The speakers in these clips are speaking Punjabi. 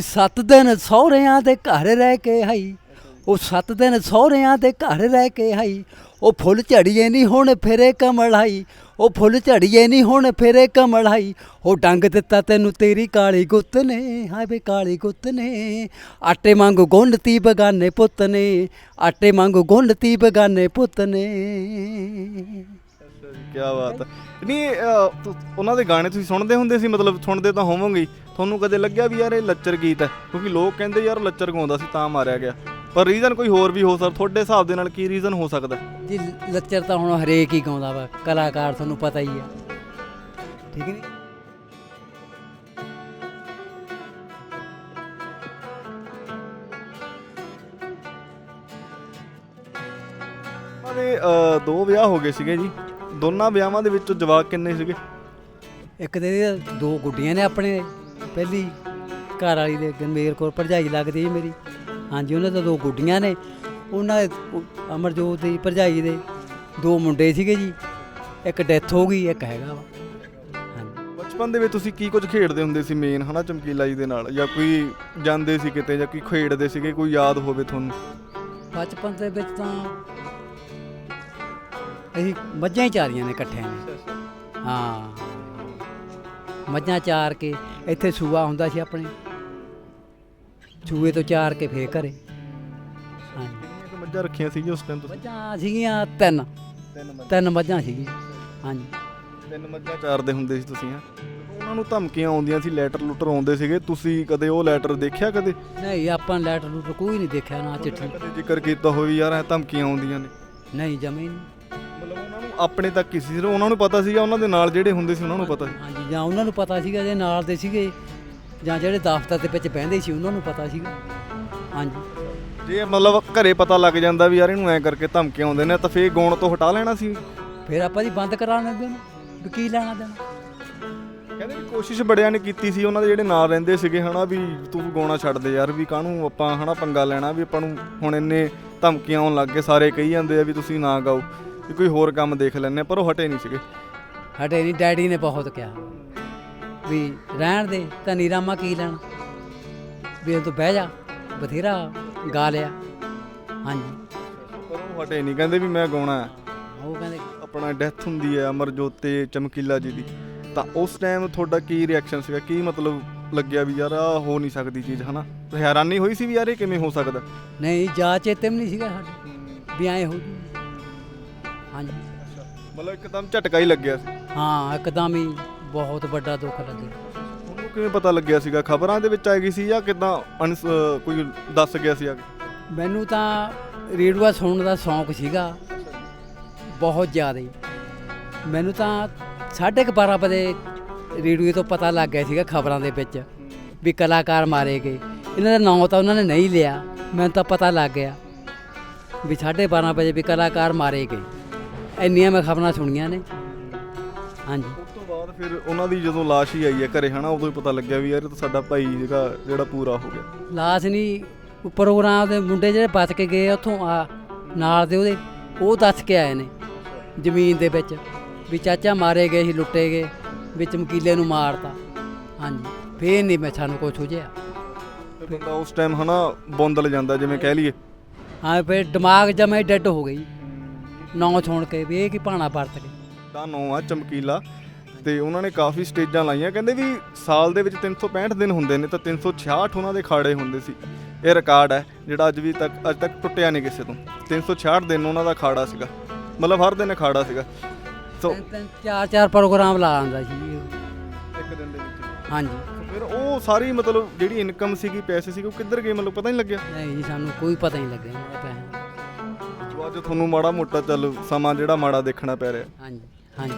ਸੱਤ ਦਿਨ ਸਹੁਰਿਆਂ ਦੇ ਘਰ ਰਹਿ ਕੇ ਆਈ। ਉਹ ਸੱਤ ਦਿਨ ਸਹੁਰਿਆਂ ਦੇ ਘਰ ਰਹਿ ਕੇ ਆਈ। ਉਹ ਫੁੱਲ ਝੜੀਏ ਨਹੀਂ ਹੁਣ ਫਿਰੇ ਕਮਲਾਈ। ਉਹ ਫੁੱਲ ਝੜੀਏ ਨਹੀਂ ਹੁਣ ਫਿਰੇ ਕਮਲਾਈ। ਉਹ ਡੰਗ ਦਿੱਤਾ ਤੈਨੂੰ ਤੇਰੀ ਕਾਲੀ ਗੁੱਤ ਨੇ। ਹਾਏ ਵੇ ਕਾਲੀ ਗੁੱਤ ਨੇ। ਆਟੇ ਵਾਂਗੂ ਗੁੰਨਤੀ ਬਗਾਨੇ ਪੁੱਤ ਨੇ। ਆਟੇ ਵਾਂਗੂ ਗੁੰਨਤੀ ਬਗਾਨੇ ਪੁੱਤ ਨੇ। ਕੀ ਬਾਤ ਹੈ ਨਹੀਂ ਅਹ, ਤੁ- ਉਹਨਾਂ ਦੇ ਗਾਣੇ ਤੁਸੀਂ ਸੁਣਦੇ ਹੁੰਦੇ ਸੀ ਮਤਲਬ ਸੁਣਦੇ ਤਾਂ ਹੋਵੋਗੇ ਹੀ। ਤੁਹਾਨੂੰ ਕਦੇ ਲੱਗਿਆ ਵੀ ਯਾਰ ਇਹ ਲੱਚਰ ਗੀਤ ਹੈ? ਕਿਉਂਕਿ ਲੋਕ ਕਹਿੰਦੇ ਯਾਰ ਲੱਚਰ ਗਾਉਂਦਾ ਸੀ ਤਾਂ ਮਾਰਿਆ ਗਿਆ। ਪਰ ਰੀਜ਼ਨ ਕੋਈ ਹੋਰ ਵੀ ਹੋ ਸਕਦਾ ਤੁਹਾਡੇ ਹਿਸਾਬ ਦੇ ਨਾਲ ਕੀ ਰੀਜ਼ਨ ਹੋ ਸਕਦਾ? ਜੀ ਲੱਚਰ ਤਾਂ ਹੁਣ ਹਰੇਕ ਹੀ ਗਾਉਂਦਾ ਵਾ। ਕਲਾਕਾਰ ਤੁਹਾਨੂੰ ਪਤਾ ਹੀ ਆ। ਠੀਕ ਨਹੀਂ ਉਹਨਾਂ ਦੇ ਅਹ, ਦੋ ਵਿਆਹ ਹੋ ਗਏ ਸੀਗੇ ਜੀ। ਦੋਨਾਂ ਵਿਆਹਾਂ ਦੇ ਵਿੱਚੋਂ ਜਵਾਕ ਕਿੰਨੇ ਸੀਗੇ? ਇੱਕ ਤੇ ਇਹਦੇ ਦੋ ਗੁੱਡੀਆਂ ਨੇ ਆਪਣੇ ਪਹਿਲੀ ਘਰ ਵਾਲੀ ਦੇ ਗੰਮੇਰ ਕੋਲ ਭਰਜਾਈ ਲੱਗਦੀ ਹੈ ਮੇਰੀ। ਹਾਂਜੀ ਉਹਨਾਂ ਦੇ ਦੋ ਗੁੱਡੀਆਂ ਨੇ। ਉਹਨਾਂ ਦੇ ਉਹ ਅਮਰਜੋਤ ਦੀ ਭਰਜਾਈ ਦੇ ਦੋ ਮੁੰਡੇ ਸੀਗੇ ਜੀ। ਇੱਕ ਡੈਥ ਹੋ ਗਈ ਇੱਕ ਹੈਗਾ ਵਾ। ਹਾਂਜੀ। ਬਚਪਨ ਦੇ ਵਿੱਚ ਤੁਸੀਂ ਕੀ ਕੁਝ ਖੇਡਦੇ ਹੁੰਦੇ ਸੀ ਮੇਨ ਹਨਾ ਚਮਕੀਲਾ ਜੀ ਦੇ ਨਾਲ? ਜਾਂ ਕੋਈ ਜਾਂਦੇ ਸੀ ਕਿਤੇ ਜਾਂ ਕੋਈ ਖੇਡਦੇ ਸੀਗੇ ਕੋਈ ਯਾਦ ਹੋਵੇ ਤੁਹਾਨੂੰ? ਬਚਪਨ ਦੇ ਵਿੱਚ ਤਾਂ ਅਸੀਂ ਮੱਝਾਂ ਹੀ ਚਾਰੀਆਂ ਨੇ ਇਕੱਠਿਆਂ ਨੇ। ਹਾਂ। ਮੱਝਾਂ ਚਾਰ ਕੇ ਇੱਥੇ ਸੂਆ ਹੁੰਦਾ ਸੀ ਆਪਣੇ। ਸੂਏ ਤੋਂ ਚਾਰ ਕੇ ਫੇਰ ਘਰੇ। ਹਾਂਜੀ। ਕਿੰਨੀਆਂ ਕੁ ਮੱਝਾਂ ਰੱਖੀਆਂ ਸੀ ਜੀ ਉਸ ਟਾਈਮ ਤੁਸੀਂ? ਮੱਝਾਂ ਸੀਗੀਆਂ ਤਿੰਨ। ਤਿੰਨ ਮੱਝਾਂ। ਤਿੰਨ ਮੱਝਾਂ ਸੀਗੀਆਂ। ਹਾਂਜੀ। ਤਿੰਨ ਮੱਝਾਂ ਚਾਰਦੇ ਹੁੰਦੇ ਸੀ ਤੁਸੀਂ ਹਾਂ? ਉਹਨਾਂ ਨੂੰ ਧਮਕੀਆਂ ਆਉਂਦੀਆਂ ਸੀ ਲੈਟਰ ਲੁੱਟਰ ਆਉਂਦੇ ਸੀਗੇ। ਤੁਸੀਂ ਕਦੇ ਉਹ ਲੈਟਰ ਦੇਖਿਆ ਕਦੇ? ਨਹੀਂ ਆਪਾਂ ਲੈਟਰ ਲੂਟਰ ਕੋਈ ਨਹੀਂ ਦੇਖਿਆ ਨਾ ਚਿੱਠੀ। ਕਦੇ ਜ਼ਿਕਰ ਕੀਤਾ ਹੋਵੇ ਯਾਰ ਇਹ ਧਮਕੀਆਂ ਆਉਂਦੀਆਂ ਨੇ। ਨਹੀਂ ਜਮੇ ਆਪਣੇ ਤੱਕ ਹੀ ਸੀ ਸਿਰਫ ਉਹਨਾਂ ਨੂੰ ਪਤਾ ਸੀਗਾ ਉਹਨਾਂ ਦੇ ਨਾਲ ਜਿਹੜੇ ਹੁੰਦੇ ਸੀ ਉਹਨਾਂ ਨੂੰ ਪਤਾ ਸੀ। ਹਾਂਜੀ ਜਾਂ ਉਹਨਾਂ ਨੂੰ ਪਤਾ ਸੀਗਾ ਜੇ ਨਾਲ ਦੇ ਸੀਗੇ ਜਾਂ ਜਿਹੜੇ ਦਫ਼ਤਰ ਦੇ ਵਿੱਚ ਬਹਿੰਦੇ ਸੀ ਉਹਨਾਂ ਨੂੰ ਪਤਾ ਸੀਗਾ। ਹਾਂਜੀ। ਜੇ ਮਤਲਬ ਘਰੇ ਪਤਾ ਲੱਗ ਜਾਂਦਾ ਵੀ ਯਾਰ ਇਹਨੂੰ ਐ ਕਰਕੇ ਧਮਕੀਆਂ ਆਉਂਦੇ ਨੇ ਤਾਂ ਫੇਰ ਗਾਉਣ ਤੋਂ ਹਟਾ ਲੈਣਾ ਸੀ। ਫਿਰ ਆਪਾਂ ਜੀ ਬੰਦ ਕਰਾ ਲੈਂਦੇ ਉਹਨੂੰ ਵੀ ਕੀ ਲੈਣਾ ਦੇਣਾ। ਕਹਿੰਦੇ ਵੀ ਕੋਸ਼ਿਸ਼ ਬੜਿਆਂ ਨੇ ਕੀਤੀ ਸੀ ਉਹਨਾਂ ਦੇ ਜਿਹੜੇ ਨਾਲ ਰਹਿੰਦੇ ਸੀਗੇ ਹਨਾ ਵੀ ਤੂੰ ਗਾਉਣਾ ਛੱਡ ਦੇ ਯਾਰ ਵੀ ਕਾਹਨੂੰ ਆਪਾਂ ਹਨਾ ਪੰਗਾ ਲੈਣਾ ਵੀ ਆਪਾਂ ਨੂੰ ਹੁਣ ਇੰਨੇ ਧਮਕੀਆਂ ਆਉਣ ਲੱਗ ਗਏ ਸਾਰੇ ਕਹੀ ਜਾਂਦੇ ਆ ਵੀ ਤੁਸੀਂ ਨਾ ਗਾਓ। ਵੀ ਕੋਈ ਹੋਰ ਕੰਮ ਦੇਖ ਲੈਣੇ ਪਰ ਉਹ ਹਟੇ ਨਹੀਂ ਸੀਗੇ। ਹਟੇ ਨਹੀਂ ਡੈਡੀ ਨੇ ਬਹੁਤ ਕਿਹਾ। ਵੀ ਰਹਿਣ ਦੇ ਤਾਂ ਨੀਰਾਮਾ ਕੀ ਲੈਣਾ? ਵੀ ਤੂੰ ਬਹਿ ਜਾ ਬਥੇਰਾ ਗਾ ਲਿਆ। ਹਾਂਜੀ। ਪਰ ਉਹ ਹਟੇ ਨਹੀਂ ਕਹਿੰਦੇ ਵੀ ਮੈਂ ਗਾਉਣਾ ਹੈ। ਉਹ ਕਹਿੰਦੇ ਆਪਣਾ ਡੈਥ ਹੁੰਦੀ ਹੈ ਅਮਰਜੋਤ ਤੇ ਚਮਕੀਲਾ ਜੀ ਦੀ। ਤਾਂ ਉਸ ਟਾਈਮ ਤੁਹਾਡਾ ਕੀ ਰਿਐਕਸ਼ਨ ਸੀਗਾ? ਕੀ ਮਤਲਬ ਲੱਗਿਆ ਵੀ ਯਾਰ ਆ ਹੋ ਨਹੀਂ ਸਕਦੀ ਚੀਜ਼ ਹਨਾ? ਤੇ ਹੈਰਾਨੀ ਹੋਈ ਸੀ ਵੀ ਯਾਰ ਇਹ ਕਿਵੇਂ ਹੋ ਸਕਦਾ? ਨਹੀਂ ਜਾ ਚੇਤੇ ਵੀ ਨਹੀਂ ਸੀਗਾ ਸਾਡੇ। ਵੀ ਐਂ ਹੋ ਜੂ। ਹਾਂਜੀ। ਮਤਲਬ ਇੱਕਦਮ ਝਟਕਾ ਹੀ ਲੱਗਿਆ ਸੀ। ਹਾਂ ਇੱਕਦਮ ਹੀ ਬਹੁਤ ਵੱਡਾ ਦੁੱਖ ਲੱਗਿਆ। ਤੁਹਾਨੂੰ ਕਿਵੇਂ ਪਤਾ ਲੱਗਿਆ ਸੀਗਾ? ਖਬਰਾਂ ਦੇ ਵਿੱਚ ਆ ਗਈ ਸੀ ਜਾਂ ਕਿਦਾਂ ਕੋਈ ਦੱਸ ਗਿਆ ਸੀ ਆ ਕੇ ਮੈਨੂੰ ਤਾਂ ਰੇਡੂਆ ਸੁਣਨ ਦਾ ਸ਼ੌਂਕ ਸੀਗਾ। ਬਹੁਤ ਜ਼ਿਆਦਾ। ਹੀ ਮੈਨੂੰ ਤਾਂ 12:30 ਵਜੇ ਰੇਡੂਏ ਤੋਂ ਪਤਾ ਲੱਗ ਗਿਆ ਸੀਗਾ ਖਬਰਾਂ ਦੇ ਵਿੱਚ ਵੀ ਕਲਾਕਾਰ ਮਾਰੇ ਗਏ। ਇਹਨਾਂ ਦਾ ਨਾਮ ਤਾਂ ਉਹਨਾਂ ਨੇ ਨਹੀਂ ਲਿਆ। ਮੈਨੂੰ ਤਾਂ ਪਤਾ ਲੱਗ ਗਿਆ ਵੀ 12:30 ਵਜੇ ਵੀ ਕਲਾਕਾਰ ਮਾਰੇ ਗਏ। ਇੰਨੀਆਂ ਮੈਂ ਖਬਰਾਂ ਸੁਣੀਆਂ ਨੇ। ਹਾਂਜੀ। ਉਸ ਤੋਂ ਬਾਅਦ ਫਿਰ ਉਹਨਾਂ ਦੀ ਜਦੋਂ ਲਾਸ਼ ਹੀ ਆਈ ਹੈ ਘਰੇ ਹਨਾ ਉਦੋਂ ਹੀ ਪਤਾ ਲੱਗਿਆ ਵੀ ਯਾਰ ਇਹ ਤਾਂ ਸਾਡਾ ਭਾਈ ਜਿਹੜਾ ਜਿਹੜਾ ਪੂਰਾ ਹੋ ਗਿਆ। ਲਾਸ਼ ਨਹੀਂ ਉਹ ਪ੍ਰੋਗਰਾਮ ਦੇ ਮੁੰਡੇ ਜਿਹੜੇ ਬਚ ਕੇ ਗਏ ਉੱਥੋਂ ਆ ਨਾਲ ਦੇ ਉਹਦੇ ਉਹ ਦੱਸ ਕੇ ਆਏ ਨੇ ਜ਼ਮੀਨ ਦੇ ਵਿੱਚ ਵੀ ਚਾਚਾ ਮਾਰੇ ਗਏ ਸੀ ਲੁੱਟੇ ਗਏ ਵੀ ਚਮਕੀਲੇ ਨੂੰ ਮਾਰਤਾ। ਹਾਂਜੀ ਫੇਰ ਨਹੀਂ ਮੈਂ ਸਾਨੂੰ ਕੁਛ ਸੁਝਿਆ ਤੇ ਬੰਦਾ ਉਸ ਟਾਈਮ ਹਨਾ ਬੌਂਦਲ ਜਾਂਦਾ ਜਿਵੇਂ ਕਹਿ ਲਈਏ। ਹਾਂ ਫੇਰ ਦਿਮਾਗ ਜਮੇ ਡੈੱਡ ਹੋ ਗਈ ਨਾਂ ਸੁਣ ਕੇ ਵੀ ਇਹ ਕੀ ਭਾਣਾ ਵਰਤ ਕੇ ਦਾ ਨਾਂ ਆ ਚਮਕੀਲਾ। ਤੇ ਉਹਨਾਂ ਨੇ ਕਾਫੀ ਸਟੇਜਾਂ ਲਾਈਆਂ। ਕਹਿੰਦੇ ਵੀ ਸਾਲ ਦੇ ਵਿੱਚ 365 ਦਿਨ ਹੁੰਦੇ ਨੇ ਤਾਂ 366 ਉਹਨਾਂ ਦੇ ਖਾੜੇ ਹੁੰਦੇ ਸੀ। ਇਹ ਰਿਕਾਰਡ ਹੈ ਜਿਹੜਾ ਅੱਜ ਵੀ ਤੱਕ ਅੱਜ ਤੱਕ ਟੁੱਟਿਆ ਨਹੀਂ ਕਿਸੇ ਤੋਂ। 366 ਦਿਨ ਉਹਨਾਂ ਦਾ ਖਾੜਾ ਸੀਗਾ। ਮਤਲਬ ਹਰ ਦਿਨ ਖਾੜਾ ਸੀਗਾ। ਸੋ ਚਾਰ ਚਾਰ ਪ੍ਰੋਗਰਾਮ ਲਾ ਆਂਦਾ ਸੀ ਇੱਕ ਦਿਨ ਦੇ ਵਿੱਚ। ਹਾਂਜੀ। ਫਿਰ ਉਹ ਸਾਰੀ ਮਤਲਬ ਜਿਹੜੀ ਇਨਕਮ ਸੀਗੀ ਪੈਸੇ ਸੀਗੇ ਉਹ ਕਿੱਧਰ ਗਏ? ਮਤਲਬ ਪਤਾ ਨਹੀਂ ਲੱਗਿਆ। ਨਹੀਂ ਜੀ ਸਾਨੂੰ ਕੋਈ ਪਤਾ ਨਹੀਂ ਲੱਗਿਆ ਪੈਸੇ ਅੱਜ ਤੁਹਾਨੂੰ ਮਾੜਾ ਮੋਟਾ ਚੱਲ ਸਮਾਂ ਜਿਹੜਾ ਮਾੜਾ ਦੇਖਣਾ ਪੈ ਰਿਹਾ। ਹਾਂਜੀ ਹਾਂਜੀ।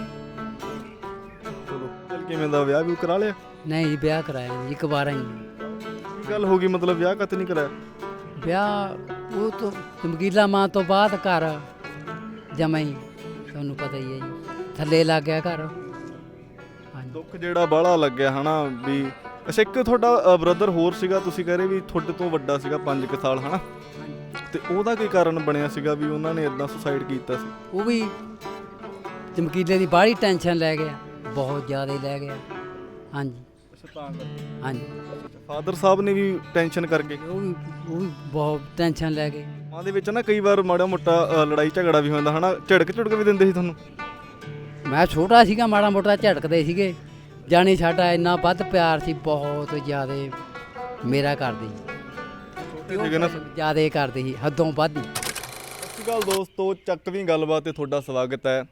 ਚਲੋ ਚੱਲ ਕਿਵੇਂ ਦਾ ਵਿਆਹ ਵੀ ਕਰਾ ਲਿਆ? ਨਹੀਂ ਵਿਆਹ ਕਰਾਇਆ ਜੀ ਇੱਕ ਵਾਰ ਹੀ। ਕੀ ਗੱਲ ਹੋ ਗਈ? ਮਤਲਬ ਵਿਆਹ ਕਤ ਨਹੀਂ ਕਰਾਇਆ? ਵਿਆਹ ਉਹ ਤੋਂ ਚਮਕੀਲਾ ਮਾਂ ਤੋਂ ਬਾਅਦ ਘਰ ਜਮਾਂ ਹੀ ਤੁਹਾਨੂੰ ਪਤਾ ਹੀ ਹੈ ਜੀ। ਥੱਲੇ ਲੱਗ ਗਿਆ ਘਰ। ਹਾਂਜੀ। ਦੁੱਖ ਜਿਹੜਾ ਬਾਹਲਾ ਲੱਗਿਆ ਹਨਾ ਵੀ ਅੱਛਾ ਇੱਕ ਤੁਹਾਡਾ ਬ੍ਰਦਰ ਹੋਰ ਸੀਗਾ ਤੁਸੀਂ ਕਹ ਰਹੇ ਵੀ ਤੁਹਾਡੇ ਤੋਂ ਵੱਡਾ ਸੀਗਾ 5 ਸਾਲ ਹਨਾ? ਤੇ ਉਹਦਾ ਕੀ ਕਾਰਨ ਬਣਿਆ ਸੀਗਾ ਵੀ ਉਹਨਾਂ ਨੇ ਇਦਾਂ ਸੁਸਾਈਡ ਕੀਤਾ ਸੀ? ਉਹ ਵੀ ਚਮਕੀਲੇ ਦੀ ਬਾਹਲੀ ਟੈਨਸ਼ਨ ਲੈ ਗਿਆ ਬਹੁਤ ਜ਼ਿਆਦਾ ਹੀ ਲੈ ਗਿਆ। ਹਾਂਜੀ। ਅੱਛਾ ਤਾਂ ਕਰਕੇ। ਹਾਂਜੀ। ਫਾਦਰ ਸਾਹਿਬ ਨੇ ਵੀ ਟੈਨਸ਼ਨ ਕਰਕੇ? ਉਹ ਵੀ ਉਹ ਵੀ ਬਹੁਤ ਟੈਨਸ਼ਨ ਲੈ ਗਏ। ਮਾਂ ਦੇ ਵਿੱਚ ਨਾ ਕਈ ਵਾਰ ਮਾੜਾ ਮੋਟਾ ਅ, ਲੜਾਈ ਝਗੜਾ ਵੀ ਹੁੰਦਾ ਹਨਾ? ਝੜਕ ਝੜਕ ਵੀ ਦਿੰਦੇ ਸੀ ਤੁਹਾਨੂੰ? ਮੈਂ ਛੋਟਾ ਸੀਗਾ ਮਾੜਾ ਮੋਟਾ ਝਟਕਦੇ ਸੀਗੇ। ਜਾਣੀ ਸਾਡਾ ਇੰਨਾ ਵੱਧ ਪਿਆਰ ਸੀ ਬਹੁਤ ਜ਼ਿਆਦਾ ਮੇਰਾ ਕਰਦੀ ਛੋਟੇ ਸੀਗੇ ਨਾ। ਜ਼ਿਆਦਾ ਕਰਦੀ ਸੀ ਹੱਦੋਂ ਵੱਧ ਹੀ। ਸਤਿ ਸ਼੍ਰੀ ਅਕਾਲ ਦੋਸਤੋ ਚੱਕਵੀਂ ਗੱਲਬਾਤ ਤੇ ਤੁਹਾਡਾ ਸਵਾਗਤ ਹੈ।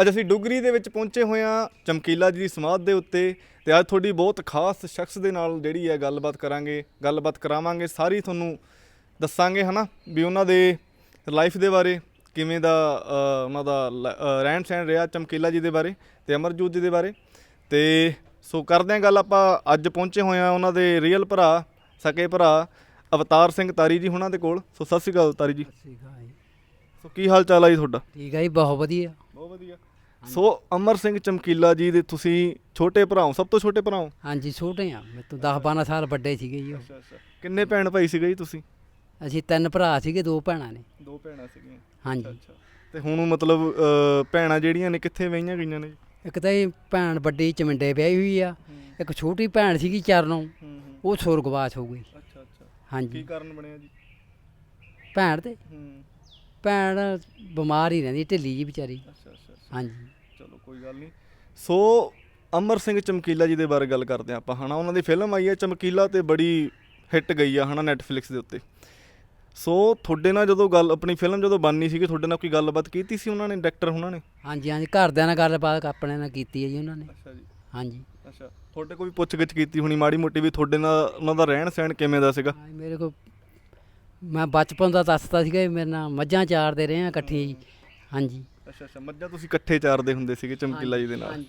ਅੱਜ ਅਸੀਂ ਡੁਗਰੀ ਦੇ ਵਿੱਚ ਪਹੁੰਚੇ ਹੋਏ ਹਾਂ ਚਮਕੀਲਾ ਜੀ ਦੀ ਸਮਾਧ ਦੇ ਉੱਤੇ ਤੇ ਅੱਜ ਤੁਹਾਡੀ ਬਹੁਤ ਖਾਸ ਸ਼ਖਸ ਦੇ ਨਾਲ ਜਿਹੜੀ ਹੈ ਗੱਲਬਾਤ ਕਰਾਂਗੇ ਗੱਲਬਾਤ ਕਰਾਵਾਂਗੇ ਸਾਰੀ ਤੁਹਾਨੂੰ ਦੱਸਾਂਗੇ ਹਨਾ? ਵੀ ਉਹਨਾਂ ਦੇ ਲਾਈਫ ਦੇ ਬਾਰੇ ਕਿਵੇਂ ਦਾ ਅ, ਉਹਨਾਂ ਦਾ ਲ- ਅ, ਰਹਿਣ ਸਹਿਣ ਰਿਹਾ ਚਮਕੀਲਾ ਜੀ ਦੇ ਬਾਰੇ ਤੇ ਅਮਰਜੋਤ ਜੀ ਦੇ ਬਾਰੇ। ਤੇ ਸੋ ਕਰਦੇ ਹਾਂ ਗੱਲ ਆਪਾਂ ਅੱਜ ਪਹੁੰਚੇ ਹੋਏ ਹਾਂ ਉਹਨਾਂ ਦੇ ਰੀਅਲ ਭਰਾ ਸਕੇ ਭਰਾ ਅਵਤਾਰ ਸਿੰਘ ਤਾਰੀ ਜੀ ਹੁਣਾਂ ਦੇ ਕੋਲ। ਸੋ ਸਤਿ ਸ਼੍ਰੀ ਅਕਾਲ ਤਾਰੀ ਜੀ। ਸੋ ਕੀ ਹਾਲ ਚਾਲ ਆ ਜੀ ਤੁਹਾਡਾ? ਠੀਕ ਹੈ ਜੀ ਬਹੁਤ ਵਧੀਆ। ਬਹੁਤ ਵਧੀਆ। ਸੋ ਅਮਰ ਸਿੰਘ ਚਮਕੀਲਾ ਜੀ ਦੇ ਤੁਸੀਂ ਛੋਟੇ ਭਰਾ ਹੋ ਸਭ ਤੋਂ ਛੋਟੇ ਭਰਾ ਹੋ? ਹਾਂਜੀ ਛੋਟੇ ਆ। ਮੇਰੇ ਤੋਂ 10 12 ਸਾਲ ਵੱਡੇ ਸੀਗੇ ਜੀ ਉਹ। ਅੱਛਾ ਅੱਛਾ। ਕਿੰਨੇ ਭੈਣ ਭਾਈ ਸੀਗੇ ਜੀ ਤੁਸੀਂ? ਅਸੀਂ ਤਿੰਨ ਭਰਾ ਸੀਗੇ ਦੋ ਭੈਣਾਂ ਨੇ। ਦੋ ਭੈਣਾਂ ਸੀਗੀਆਂ। ਹਾਂਜੀ। ਅੱਛਾ ਤੇ ਹੁਣ ਮਤਲਬ ਭੈਣਾਂ ਜਿਹੜੀਆਂ ਨੇ ਕਿੱਥੇ ਵਹੀਆਂ ਗਈਆਂ ਨੇ ਇੱਕ ਤਾਂ ਇਹ ਭੈਣ ਵੱਡੀ ਚਮਿੰਡੇ ਵਿਆਹੀ ਹੋਈ ਆ। ਇੱਕ ਛੋਟੀ ਭੈਣ ਸੀਗੀ ਚਰਨੋਂ। ਉਹ ਸੁਰਗਵਾਸ ਹੋ ਗਈ। ਕੀ ਹਾਂਜੀ ਕਾਰਨ ਬਣਿਆ ਜੀ? ਭੈਣ ਤੇ? ਹੂੰ। ਭੈਣ ਬਿਮਾਰ ਹੀ ਰਹਿੰਦੀ ਢਿੱਲੀ ਜੀ ਵਿਚਾਰੀ। ਅੱਛਾ ਅੱਛਾ ਹਾਂਜੀ। ਚਲੋ ਕੋਈ ਗੱਲ ਨਹੀਂ। ਸੋ ਅਮਰ ਸਿੰਘ ਚਮਕੀਲਾ ਜੀ ਦੇ ਬਾਰੇ ਗੱਲ ਕਰਦੇ ਹਾਂ ਆਪਾਂ ਹਨਾ? ਉਹਨਾਂ ਦੀ ਫਿਲਮ ਆਈ ਹੈ ਚਮਕੀਲਾ ਤੇ ਬੜੀ ਹਿੱਟ ਗਈ ਆ ਹਨਾ ਨੈਟਫਲਿਕਸ ਦੇ ਉੱਤੇ। ਸੋ ਤੁਹਾਡੇ ਨਾਲ ਜਦੋਂ ਗੱਲ ਆਪਣੀ ਫਿਲਮ ਜਦੋਂ ਬਣਨੀ ਸੀਗੀ ਤੁਹਾਡੇ ਨਾਲ ਕੋਈ ਗੱਲਬਾਤ ਕੀਤੀ ਸੀ ਉਹਨਾਂ ਨੇ ਡਾਇਰੈਕਟਰ ਉਹਨਾਂ ਨੇ? ਹਾਂਜੀ ਹਾਂਜੀ ਘਰਦਿਆਂ ਨਾਲ ਗੱਲਬਾਤ ਆਪਣੇ ਨਾਲ ਕੀਤੀ ਹੈ ਜੀ ਉਹਨਾਂ ਨੇ। ਅੱਛਾ ਜੀ। ਹਾਂਜੀ। ਅੱਛਾ। ਤੁਹਾਡੇ ਵੀ ਪੁੱਛਗਿੱਛ ਕੀਤੀ ਹੋਣੀ ਮਾੜੀ ਮੋਟੀ ਵੀ ਤੁਹਾਡੇ ਨਾਲ ਉਹਨਾਂ ਦਾ ਰਹਿਣ ਸਹਿਣ ਕਿਵੇਂ ਦਾ ਸੀਗਾ? ਹਾਂ, ਮੇਰੇ ਕੋ ਮੈਂ ਬਚਪਨ ਦਾ ਦੱਸਦਾ ਸੀਗਾ ਵੀ ਮੇਰੇ ਨਾਲ ਮੱਝਾਂ ਚਾਰਦੇ ਰਹੇ ਆ ਇਕੱਠੀਆਂ ਜੀ ਹਾਂਜੀ। ਅੱਛਾ ਅੱਛਾ। ਮੱਝਾਂ ਤੁਸੀਂ ਇਕੱਠੇ ਚਾਰਦੇ ਹੁੰਦੇ ਸੀਗੇ ਚਮਕੀਲਾ ਜੀ ਦੇ ਨਾਲ? ਹਾਂਜੀ।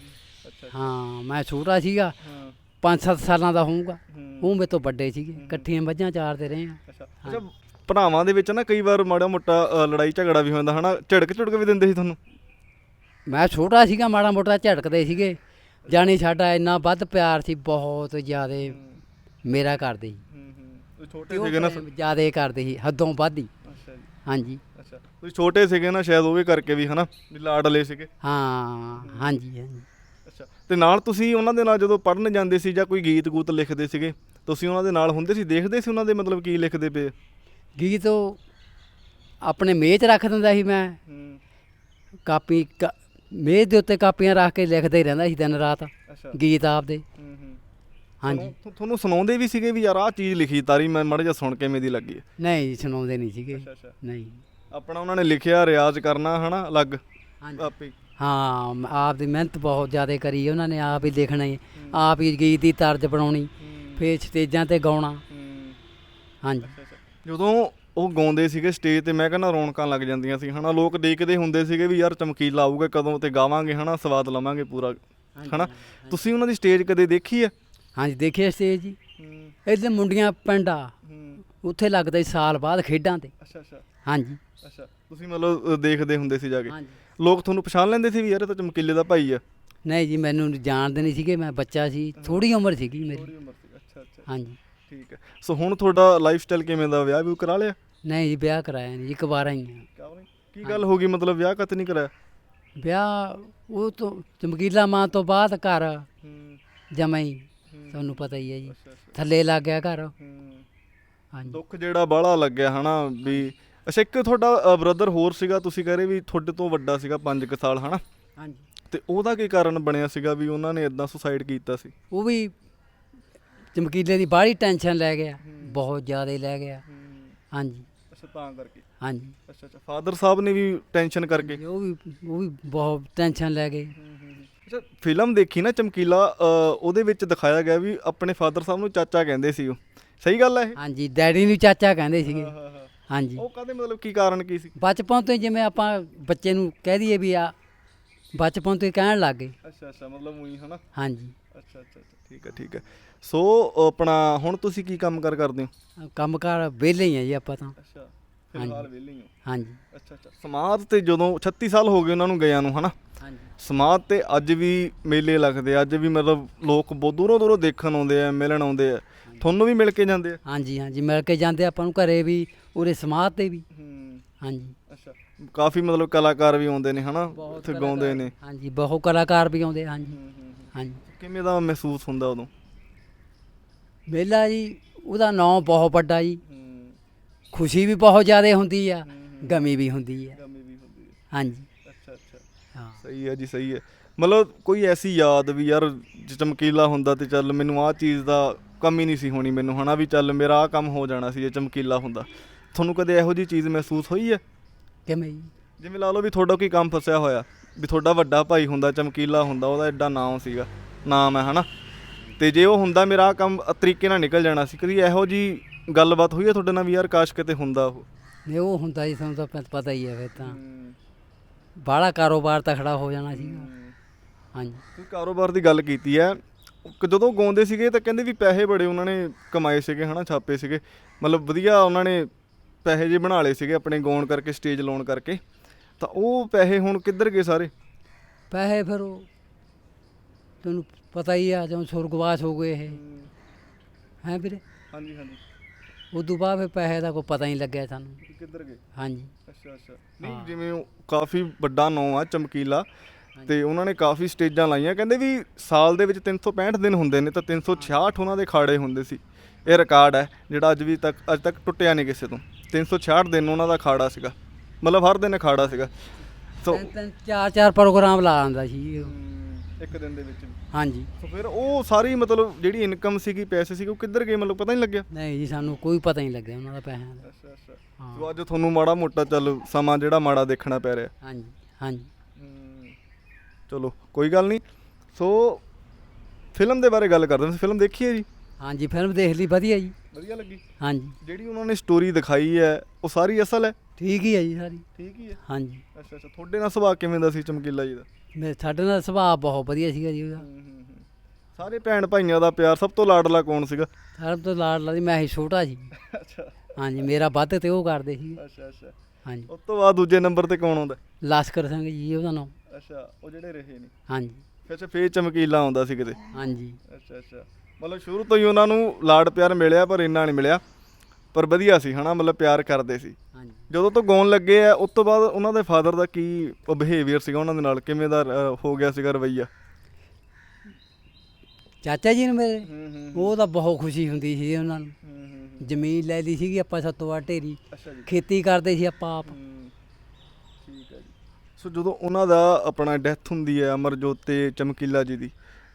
ਅੱਛਾ ਹਾਂ ਮੈਂ ਛੋਟਾ ਸੀਗਾ। ਹਾਂ। 5-7 ਸਾਲਾਂ ਦਾ ਹੋਊਗਾ। ਹੂੰ। ਉਹ ਮੇਰੇ ਤੋਂ ਵੱਡੇ ਸੀਗੇ। ਇਕੱਠੀਆਂ ਮੱਝਾਂ ਚਾਰਦੇ ਰਹੇ ਆ। ਅੱਛਾ। ਅੱਛਾ ਭਰਾਵਾਂ ਦੇ ਵਿੱਚ ਨਾ ਕਈ ਵਾਰ ਮਾੜਾ ਮੋਟਾ ਅ, ਲੜਾਈ ਝਗੜਾ ਵੀ ਹੁੰਦਾ ਹਨਾ? ਝੜਕ ਝੜਕ ਵੀ ਦਿੰਦੇ ਸੀ ਤੁਹਾਨੂੰ? ਮੈਂ ਛੋਟਾ ਸੀਗਾ ਮਾੜਾ ਮੋਟਾ ਝਟਕਦੇ ਸੀਗੇ। ਜਾਣੀ ਸਾਡਾ ਇੰਨਾ ਵੱਧ ਪਿਆਰ ਸੀ ਬਹੁਤ ਜ਼ਿਆਦਾ ਮੇਰਾ ਕਰਦੇ ਸੀ। ਹੂੰ ਹੂੰ। ਛੋਟੇ ਸੀਗੇ ਨਾ ਜ਼ਿਆਦਾ ਕਰਦੇ ਸੀ ਹੱਦੋਂ ਵੱਧ ਹੀ। ਅੱਛਾ ਜੀ। ਹਾਂਜੀ। ਅੱਛਾ। ਤੁਸੀਂ ਛੋਟੇ ਸੀਗੇ ਨਾ ਸ਼ਾਇਦ ਉਹਦੇ ਕਰਕੇ ਵੀ ਹਨਾ? ਵੀ ਲਾਡਲੇ ਸੀਗੇ। ਹਾਂ ਹਾਂਜੀ ਹਾਂਜੀ। ਅੱਛਾ। ਤੇ ਨਾਲ ਤੁਸੀਂ ਉਹਨਾਂ ਦੇ ਨਾਲ ਜਦੋਂ ਪੜਨ ਜਾਂਦੇ ਸੀ ਜਾਂ ਕੋਈ ਗੀਤ ਗੂਤ ਲਿਖਦੇ ਸੀਗੇ ਤੁਸੀਂ ਉਹਨਾਂ ਦੇ ਨਾਲ ਹੁੰਦੇ ਸੀ ਦੇਖਦੇ ਸੀ ਉਹਨਾਂ ਦੇ ਮਤਲਬ ਕੀ ਲਿਖਦੇ ਪਏ? ਗੀਤ ਉਹ ਆਪਣੇ ਮੇਜ਼ ਰੱਖ ਦਿੰਦਾ ਸੀ ਮੈਂ। ਹੂੰ। ਕਾਪੀ ਮੇਜ਼ ਦੇ ਉੱਤੇ ਕਾਪੀਆਂ ਰੱਖ ਕੇ ਲਿਖਦਾ ਹੀ ਰਹਿੰਦਾ ਸੀ ਦਿਨ ਰਾਤ ਅੱਛਾ। ਗੀਤ ਆਪਦੇ। ਹੂੰ ਹੂੰ। ਹਾਂਜੀ। ਤੁਹਾਨੂੰ- ਤੁਹਾਨੂੰ ਸੁਣਾਉਂਦੇ ਵੀ ਸੀਗੇ ਵੀ ਯਾਰ ਆਹ ਚੀਜ਼ ਲਿਖੀ ਤਾਰੀ ਮੈਂ ਮੜ ਜਾ ਸੁਣ ਕੇ ਮੇਦੀ ਲੱਗੀ। ਨਹੀਂ ਸੁਣਾਉਂਦੇ ਨਹੀਂ ਸੀਗੇ। ਅੱਛਾ ਨਹੀਂ। ਆਪਣਾ ਉਹਨਾਂ ਨੇ ਲਿਖਿਆ ਰਿਆਜ਼ ਕਰਨਾ ਹਨਾ ਅਲੱਗ ਹਾਂਜੀ। ਆਪੇ ਹਾਂ। ਮ- ਆਪ ਦੀ ਮਿਹਨਤ ਬਹੁਤ ਜ਼ਿਆਦਾ ਕਰੀ ਉਹਨਾਂ ਨੇ ਆਪ ਹੀ ਲਿਖਣਾ ਹੀ। ਆਪ ਹੀ ਗੀਤ ਦੀ ਤਰਜ ਬਣਾਉਣੀ ਫੇਰ ਸਟੇਜਾਂ ਤੇ ਗਾਉਣਾ। ਹਾਂਜੀ। ਜਦੋਂ ਉਹ ਗਾਉਂਦੇ ਸੀਗੇ ਸਟੇਜ ਤੇ ਮੈਂ ਕਹਿੰਦਾ ਰੌਣਕਾਂ ਲੱਗ ਜਾਂਦੀਆਂ ਸੀ ਹਨਾ। ਲੋਕ ਦੇਖਦੇ ਹੁੰਦੇ ਸੀਗੇ ਵੀ ਯਾਰ ਚਮਕੀਲਾ ਆਊਗਾ ਕਦੋਂ ਤੇ ਗਾਵਾਂਗੇ ਹਨਾ ਸਵਾਦ ਲਵਾਂਗੇ ਪੂਰਾ ਹਨਾ। ਤੁਸੀਂ ਉਹਨਾਂ ਦੀ ਸਟੇਜ ਕਦੇ ਦੇਖੀ ਹੈ? ਹਾਂਜੀ ਦੇਖਿਆ ਸਟੇਜ ਜੀ। ਇੱਥੇ ਮੁੰਡੀਆਂ ਪਿੰਡਾ ਹੂੰ। ਉੱਥੇ ਲੱਗਦਾ ਸੀ ਸਾਲ ਬਾਅਦ ਖੇਡਾਂ ਤੇ। ਅੱਛਾ ਅੱਛਾ। ਹਾਂਜੀ। ਅੱਛਾ। ਤੁਸੀਂ ਮਤਲਬ ਦੇਖਦੇ ਹੁੰਦੇ ਸੀ ਜਾ ਕੇ। ਲੋਕ ਤੁਹਾਨੂੰ ਪਛਾਣ ਲੈਂਦੇ ਸੀ ਵੀ ਯਾਰ ਇਹ ਤਾਂ ਚਮਕੀਲੇ ਦਾ ਭਾਈ ਆ? ਨਹੀਂ ਜੀ ਮੈਨੂੰ ਜਾਣਦੇ ਨਹੀਂ ਸੀਗੇ ਮੈਂ ਬੱਚਾ ਸੀ। ਥੋੜੀ ਉਮਰ ਸੀਗੀ ਮੇਰੀ। ਉਮਰ ਸੀ। ਅੱਛਾ ਅੱਛਾ। ਹਾਂਜੀ। ਠੀਕ ਹੈ। ਸੋ ਹੁਣ ਤੁਹਾਡਾ ਲਾਈਫ ਸਟਾਈਲ ਕਿਵੇਂ ਦਾ ਵਿਆਹ ਵੀ ਕਰਾ ਲਿਆ? ਨਹੀਂ ਜੀ ਵਿਆਹ ਕਰਾਇਆ ਨਹੀਂ ਇੱਕ ਵਾਰ ਹੀ ਆ। ਕੀ ਗੱਲ ਹੋ ਗਈ? ਮਤਲਬ ਵਿਆਹ ਕਤ ਨਹੀਂ ਕਰਾਇਆ? ਵਿਆਹ ਉਹ ਤੋਂ ਚਮਕੀਲਾ ਮਾਂ ਤੋਂ ਬਾਅਦ ਘਰ ਜਮਾਂ ਹੀ ਤੁਹਾਨੂੰ ਪਤਾ ਹੀ ਹੈ ਜੀ। ਥੱਲੇ ਲੱਗ ਗਿਆ ਘਰ। ਹਾਂਜੀ। ਦੁੱਖ ਜਿਹੜਾ ਬਾਹਲਾ ਲੱਗਿਆ ਹਨਾ ਵੀ ਅੱਛਾ ਇੱਕ ਤੁਹਾਡਾ ਬ੍ਰਦਰ ਹੋਰ ਸੀਗਾ ਤੁਸੀਂ ਕਹ ਰਹੇ ਵੀ ਤੁਹਾਡੇ ਤੋਂ ਵੱਡਾ ਸੀਗਾ 5 ਕੁ ਸਾਲ ਹਨਾ? ਹਾਂਜੀ। ਤੇ ਉਹਦਾ ਕੀ ਕਾਰਨ ਬਣਿਆ ਸੀਗਾ ਵੀ ਉਹਨਾਂ ਨੇ ਇਦਾਂ ਸੁਸਾਈਡ ਕੀਤਾ ਸੀ? ਉਹ ਵੀ ਚਮਕੀਲੇ ਦੀ ਬਾਹਲੀ ਟੈਨਸ਼ਨ ਲੈ ਗਿਆ ਬਹੁਤ ਜ਼ਿਆਦਾ ਲੈ ਗਿਆ। ਹਾਂਜੀ। ਅੱਛਾ ਤਾਂ ਕਰਕੇ। ਹਾਂਜੀ। ਅੱਛਾ ਅੱਛਾ। ਫਾਦਰ ਸਾਹਿਬ ਨੇ ਵੀ ਟੈਨਸ਼ਨ ਕਰਕੇ। ਉਹ ਵੀ ਉਹ ਵੀ ਬਹੁਤ ਟੈਨਸ਼ਨ ਲੈ ਗਏ। ਅੱਛਾ ਫਿਲਮ ਦੇਖੀ ਨਾ ਚਮਕੀਲਾ ਅ, ਉਹਦੇ ਵਿੱਚ ਦਿਖਾਇਆ ਗਿਆ ਵੀ ਆਪਣੇ ਫਾਦਰ ਸਾਹਿਬ ਨੂੰ ਚਾਚਾ ਕਹਿੰਦੇ ਸੀ ਉਹ। ਸਹੀ ਗੱਲ ਹੈ ਇਹ? ਹਾਂਜੀ ਡੈਡੀ ਨੂੰ ਚਾਚਾ ਕਹਿੰਦੇ ਸੀਗੇ। ਹਾਂ ਹਾਂ। ਹਾਂਜੀ। ਉਹ ਕਾਹਦੇ ਮਤਲਬ ਕੀ ਕਾਰਨ ਕੀ ਸੀ? ਬਚਪਨ ਤੋਂ ਹੀ ਜਿਵੇਂ ਆਪਾਂ ਬੱਚੇ ਨੂੰ ਕਹਿ ਦਈਏ ਵੀ ਆ ਬਚਪਨ ਤੋਂ ਹੀ ਕਹਿਣ ਲੱਗ ਗਏ। ਅੱਛਾ ਅੱਛਾ ਮਤਲਬ ਉਹੀ ਹਨਾ। ਹਾਂਜੀ। ਅੱਛਾ ਅੱਛਾ ਅੱਛਾ। ਠੀਕ ਹੈ ਠੀਕ ਹੈ। ਸੋ ਆਪਣਾ ਹੁਣ ਤੁਸੀਂ ਕੀ ਕੰਮ ਕਰ ਕਰਦੇ ਹੋ? ਕੰਮਕਾਰ ਵਿਹਲੇ ਹੀ ਆ ਜੀ ਆਪਾਂ ਤਾਂ। ਅੱਛਾ ਫਿਲਹਾਲ ਵਿਹਲੇ ਹੀ ਹੋ? ਹਾਂਜੀ। ਅੱਛਾ ਅੱਛਾ। ਸਮਾਧ ਤੇ ਜਦੋਂ 36 ਸਾਲ ਹੋ ਗਏ ਉਹਨਾਂ ਨੂੰ ਗਿਆਂ ਨੂੰ ਹਨਾ? ਹਾਂਜੀ। ਸਮਾਧ ਤੇ ਅੱਜ ਵੀ ਮੇਲੇ ਲੱਗਦੇ ਆ, ਅੱਜ ਵੀ ਮਤਲਬ ਲੋਕ ਬਹੁਤ ਦੂਰੋਂ ਦੂਰੋਂ ਦੇਖਣ ਆਉਂਦੇ ਆ ਮਿਲਣ ਆਉਂਦੇ ਆ। ਤੁਹਾਨੂੰ ਵੀ ਮਿਲ ਕੇ ਜਾਂਦੇ ਆ? ਹਾਂਜੀ ਹਾਂਜੀ। ਮਿਲ ਕੇ ਜਾਂਦੇ ਆਪਾਂ ਨੂੰ ਘਰੇ ਵੀ ਉਰੇ ਸਮਾਧ ਤੇ ਵੀ। ਹੂੰ। ਹਾਂਜੀ। ਅੱਛਾ। ਕਾਫੀ ਮਤਲਬ ਕਲਾਕਾਰ ਵੀ ਆਉਂਦੇ ਨੇ ਹਨਾ? ਉੱਥੇ ਗਾਉਂਦੇ ਨੇ। ਹਾਂਜੀ ਬਹੁਤ ਕਲਾਕਾਰ ਵੀ ਆਉਂਦੇ ਹਾਂਜੀ। ਹਾਂਜੀ। ਕਿਵੇਂ ਦਾ ਮਹਿਸੂਸ ਹੁੰਦਾ ਉਦੋਂ? ਮੇਲਾ ਜੀ ਉਹਦਾ ਨਾਂ ਬਹੁਤ ਵੱਡਾ ਜੀ। ਖੁਸ਼ੀ ਵੀ ਬਹੁਤ ਜ਼ਿਆਦਾ ਹੁੰਦੀ ਆ ਗਮੀ ਵੀ ਹੁੰਦੀ ਆ। ਗਮੀ ਵੀ ਹੁੰਦੀ ਹੈ ਹਾਂਜੀ। ਅੱਛਾ ਅੱਛਾ। ਹਾਂ। ਸਹੀ ਹੈ ਜੀ ਸਹੀ ਹੈ ਮਤਲਬ ਕੋਈ ਐਸੀ ਯਾਦ ਵੀ ਯਾਰ ਜੇ ਚਮਕੀਲਾ ਹੁੰਦਾ ਤੇ ਚੱਲ ਮੈਨੂੰ ਆਹ ਚੀਜ਼ ਦਾ ਕਮੀ ਨਹੀਂ ਸੀ ਹੋਣੀ ਮੈਨੂੰ ਹਨਾ ਵੀ ਚੱਲ ਮੇਰਾ ਆਹ ਕੰਮ ਹੋ ਜਾਣਾ ਸੀ ਜੇ ਚਮਕੀਲਾ ਹੁੰਦਾ। ਤੁਹਾਨੂੰ ਕਦੇ ਇਹੋ ਜੀ ਚੀਜ਼ ਮਹਿਸੂਸ ਹੋਈ ਹੈ ਕਿਵੇਂ ਜੀ? ਜਿਵੇਂ ਲਾ ਲਓ ਵੀ ਤੁਹਾਡਾ ਕੋਈ ਕੰਮ ਫਸਿਆ ਹੋਇਆ ਵੀ ਤੁਹਾਡਾ ਵੱਡਾ ਭਾਈ ਹੁੰਦਾ ਚਮਕੀਲਾ ਹੁੰਦਾ ਉਹਦਾ ਐਡਾ ਨਾਮ ਸੀਗਾ। ਨਾਮ ਹੈ ਹਨਾ? ਤੇ ਜੇ ਉਹ ਹੁੰਦਾ ਮੇਰਾ ਆਹ ਕੰਮ ਤਰੀਕੇ ਨਾਲ ਨਿਕਲ ਜਾਣਾ ਸੀ ਕਦੀ ਇਹੋ ਜੀ ਗੱਲਬਾਤ ਹੋਈ ਹੈ ਤੁਹਾਡੇ ਨਾਲ ਵੀ ਯਾਰ ਕਾਸ਼ ਕਿਤੇ ਹੁੰਦਾ ਉਹ? ਨੇ ਉਹ ਹੁੰਦਾ ਜੀ ਤੁਹਾਨੂੰ ਤਾਂ ਪ- ਪਤਾ ਹੀ ਹੈ ਫਿਰ ਤਾਂ। ਬਾਹਲਾ ਕਾਰੋਬਾਰ ਤਾਂ ਖੜਾ ਹੋ ਜਾਣਾ ਸੀਗਾ। ਹਾਂਜੀ। ਤੁਸੀਂ ਕਾਰੋਬਾਰ ਦੀ ਗੱਲ ਕੀਤੀ ਹੈ ਕ- ਜਦੋਂ ਗਾਉਂਦੇ ਸੀਗੇ ਤਾਂ ਕਹਿੰਦੇ ਵੀ ਪੈਸੇ ਬੜੇ ਉਹਨਾਂ ਨੇ ਕਮਾਏ ਸੀਗੇ ਹਨਾ ਛਾਪੇ ਸੀਗੇ। ਮਤਲਬ ਵਧੀਆ ਉਹਨਾਂ ਨੇ ਪੈਸੇ ਜੇ ਬਣਾ ਲਏ ਸੀਗੇ ਆਪਣੇ ਗਾਉਣ ਕਰਕੇ ਸਟੇਜ ਲਾਉਣ ਕਰਕੇ। ਤਾਂ ਉਹ ਪੈਸੇ ਹੁਣ ਕਿੱਧਰ ਗਏ ਸਾਰੇ? ਪੈਸੇ ਫਿਰ ਉਹ ਤੁਹਾਨੂੰ ਪਤਾ ਹੀ ਆ ਜਦੋਂ ਸੁਰਗਵਾਸ ਹੋ ਗਏ ਇਹ। ਹੈ। ਵੀਰੇ? ਹਾਂਜੀ ਹਾਂਜੀ। ਉਦੋਂ ਬਾਅਦ ਫਿਰ ਪੈਸੇ ਦਾ ਕੋਈ ਪਤਾ ਹੀ ਨਹੀਂ ਲੱਗਿਆ ਸਾਨੂੰ। ਕਿੱਧਰ ਗਏ? ਹਾਂਜੀ। ਅੱਛਾ ਅੱਛਾ। ਨਹੀਂ ਜਿਵੇਂ ਉਹ ਕਾਫੀ ਵੱਡਾ ਨਾਂ ਆ ਚਮਕੀਲਾ ਤੇ ਉਹਨਾਂ ਨੇ ਕਾਫੀ ਸਟੇਜਾਂ ਲਾਈਆਂ। ਕਹਿੰਦੇ ਵੀ ਸਾਲ ਦੇ ਵਿੱਚ 365 ਦਿਨ ਹੁੰਦੇ ਨੇ ਤਾਂ 366 ਉਹਨਾਂ ਦੇ ਖਾੜੇ ਹੁੰਦੇ ਸੀ। ਇਹ ਰਿਕਾਰਡ ਹੈ ਜਿਹੜਾ ਅੱਜ ਵੀ ਤੱਕ ਅੱਜ ਤੱਕ ਟੁੱਟਿਆ ਨਹੀਂ ਕਿਸੇ ਤੋਂ। 366 ਦਿਨ ਉਹਨਾਂ ਦਾ ਖਾੜਾ ਸੀਗਾ। ਮਤਲਬ ਹਰ ਦਿਨ ਖਾੜਾ ਸੀਗਾ। ਸੋ ਤਿੰਨ ਤਿੰਨ ਚਾਰ ਚਾਰ ਪ੍ਰੋਗਰਾਮ ਲਾ ਆਂਦਾ ਸੀ। ਉਹ। ਇੱਕ ਦਿਨ ਦੇ ਵਿੱਚ? ਹਾਂਜੀ। ਸੋ ਫਿਰ ਉਹ ਸਾਰੀ ਮਤਲਬ ਜਿਹੜੀ ਇਨਕਮ ਸੀਗੀ ਪੈਸੇ ਸੀਗੇ ਉਹ ਕਿੱਧਰ ਗਏ? ਮਤਲਬ ਪਤਾ ਨਹੀਂ ਲੱਗਿਆ? ਨਹੀਂ ਜੀ ਸਾਨੂੰ ਕੋਈ ਪਤਾ ਨਹੀਂ ਲੱਗਿਆ ਉਹਨਾਂ ਦਾ ਪੈਸਿਆਂ ਦਾ। ਅੱਛਾ ਅੱਛਾ। ਸੋ ਅੱਜ ਤੁਹਾਨੂੰ ਮਾੜਾ ਮੋਟਾ ਚੱਲ ਸਮਾਂ ਜਿਹੜਾ ਮਾੜਾ ਦੇਖਣਾ ਪੈ ਰਿਹਾ। ਹਾਂਜੀ ਹਾਂਜੀ। ਚਲੋ ਕੋਈ ਗੱਲ ਨਹੀਂ ਸੋ ਫਿਲਮ ਦੇ ਬਾਰੇ ਗੱਲ ਕਰਦੇ ਹਾਂ। ਫਿਲਮ ਦੇਖੀ ਹੈ ਜੀ? ਹਾਂਜੀ ਫਿਲਮ ਦੇਖ ਲਈ ਵਧੀਆ ਜੀ। ਵਧੀਆ ਲੱਗੀ? ਹਾਂਜੀ। ਜਿਹੜੀ ਉਹਨਾਂ ਨੇ ਸਟੋਰੀ ਦਿਖਾਈ ਹੈ ਉਹ ਸਾਰੀ ਅਸਲ ਹੈ? ਠੀਕ ਹੀ ਹੈ ਜੀ ਸਾਰੀ। ਠੀਕ ਹੀ ਹੈ? ਹਾਂਜੀ। ਅੱਛਾ ਅੱਛਾ। ਤੁਹਾਡੇ ਨਾਲ ਸੁਭਾਅ ਕਿਵੇਂ ਦਾ ਸੀ ਚਮਕੀਲਾ ਜੀ ਦਾ? ਮੇ ਸਾਡੇ ਨਾਲ ਸੁਭਾਅ ਬਹੁਤ ਵਧੀਆ ਸੀਗਾ ਜੀ ਉਹਦਾ। ਸਾਰੇ ਭੈਣ ਭਾਈਆਂ ਦਾ ਪਿਆਰ ਸਭ ਤੋਂ ਲਾਡਲਾ ਕੌਣ ਸੀਗਾ? ਸਾਰਿਆਂ ਤੋਂ ਲਾਡਲਾ ਜੀ ਮੈਂ ਹੀ ਛੋਟਾ ਸੀ ਅੱਛਾ। ਹਾਂਜੀ ਮੇਰਾ ਵੱਧ ਤੇ ਉਹ ਕਰਦੇ ਸੀ। ਅੱਛਾ ਅੱਛਾ। ਹਾਂਜੀ। ਉਸ ਤੋਂ ਬਾਅਦ ਦੂਜੇ ਨੰਬਰ ਤੇ ਕੌਣ ਆਉਂਦਾ? ਲਾਸਕਰ ਸਿੰਘ ਜੀ ਉਹਦਾ ਨਾਮ ਅੱਛਾ ਉਹ ਜਿਹੜੇ ਰਹੇ ਨੇ ਹਾਂਜੀ। ਫਿਰ ਅੱਛਾ ਫੇਰ ਚਮਕੀਲਾ ਆਉਂਦਾ ਸੀ ਕਿਤੇ। ਹਾਂਜੀ। ਅੱਛਾ ਅੱਛਾ। ਮਤਲਬ ਸ਼ੁਰੂ ਤੋਂ ਹੀ ਉਹਨਾਂ ਨੂੰ ਲਾਡ ਪਿਆਰ ਮਿਲਿਆ ਪਰ ਇੰਨਾ ਨਹੀਂ ਮਿਲਿਆ। ਪਰ ਵਧੀਆ ਸੀ ਹਨਾ ਮਤਲਬ ਪਿਆਰ ਕਰਦੇ ਸੀ। ਹਾਂਜੀ। ਜਦੋਂ ਤੋਂ ਗਾਉਣ ਲੱਗੇ ਆ ਉਸ ਤੋਂ ਬਾਅਦ ਉਹਨਾਂ ਦੇ ਫਾਦਰ ਦਾ ਕੀ ਬਿਹੇਵੀਅਰ ਸੀਗਾ ਉਹਨਾਂ ਦੇ ਨਾਲ? ਕਿਵੇਂ ਦਾ ਅ, ਹੋ ਗਿਆ ਸੀਗਾ ਰਵਈਆ? ਚਾਚਾ ਜੀ ਨੂੰ ਮੇਰੇ? ਉਹ ਤਾਂ ਬਹੁਤ ਖੁਸ਼ੀ ਹੁੰਦੀ ਸੀ ਉਹਨਾਂ ਨੂੰ। ਜ਼ਮੀਨ ਲੈ ਲਈ ਸੀਗੀ ਆਪਾਂ ਸੱਤੋਂ ਆ ਢੇਰੀ। ਅੱਛਾ ਜੀ। ਖੇਤੀ ਕਰਦੇ ਸੀ ਆਪਾਂ ਆਪ। ਠੀਕ ਹੈ ਜੀ। ਸੋ ਜਦੋਂ ਉਹਨਾਂ ਦਾ ਆਪਣਾ ਡੈਥ ਹੁੰਦੀ ਹੈ ਅਮਰਜੋਤ ਤੇ ਚਮਕੀਲਾ ਜੀ ਦੀ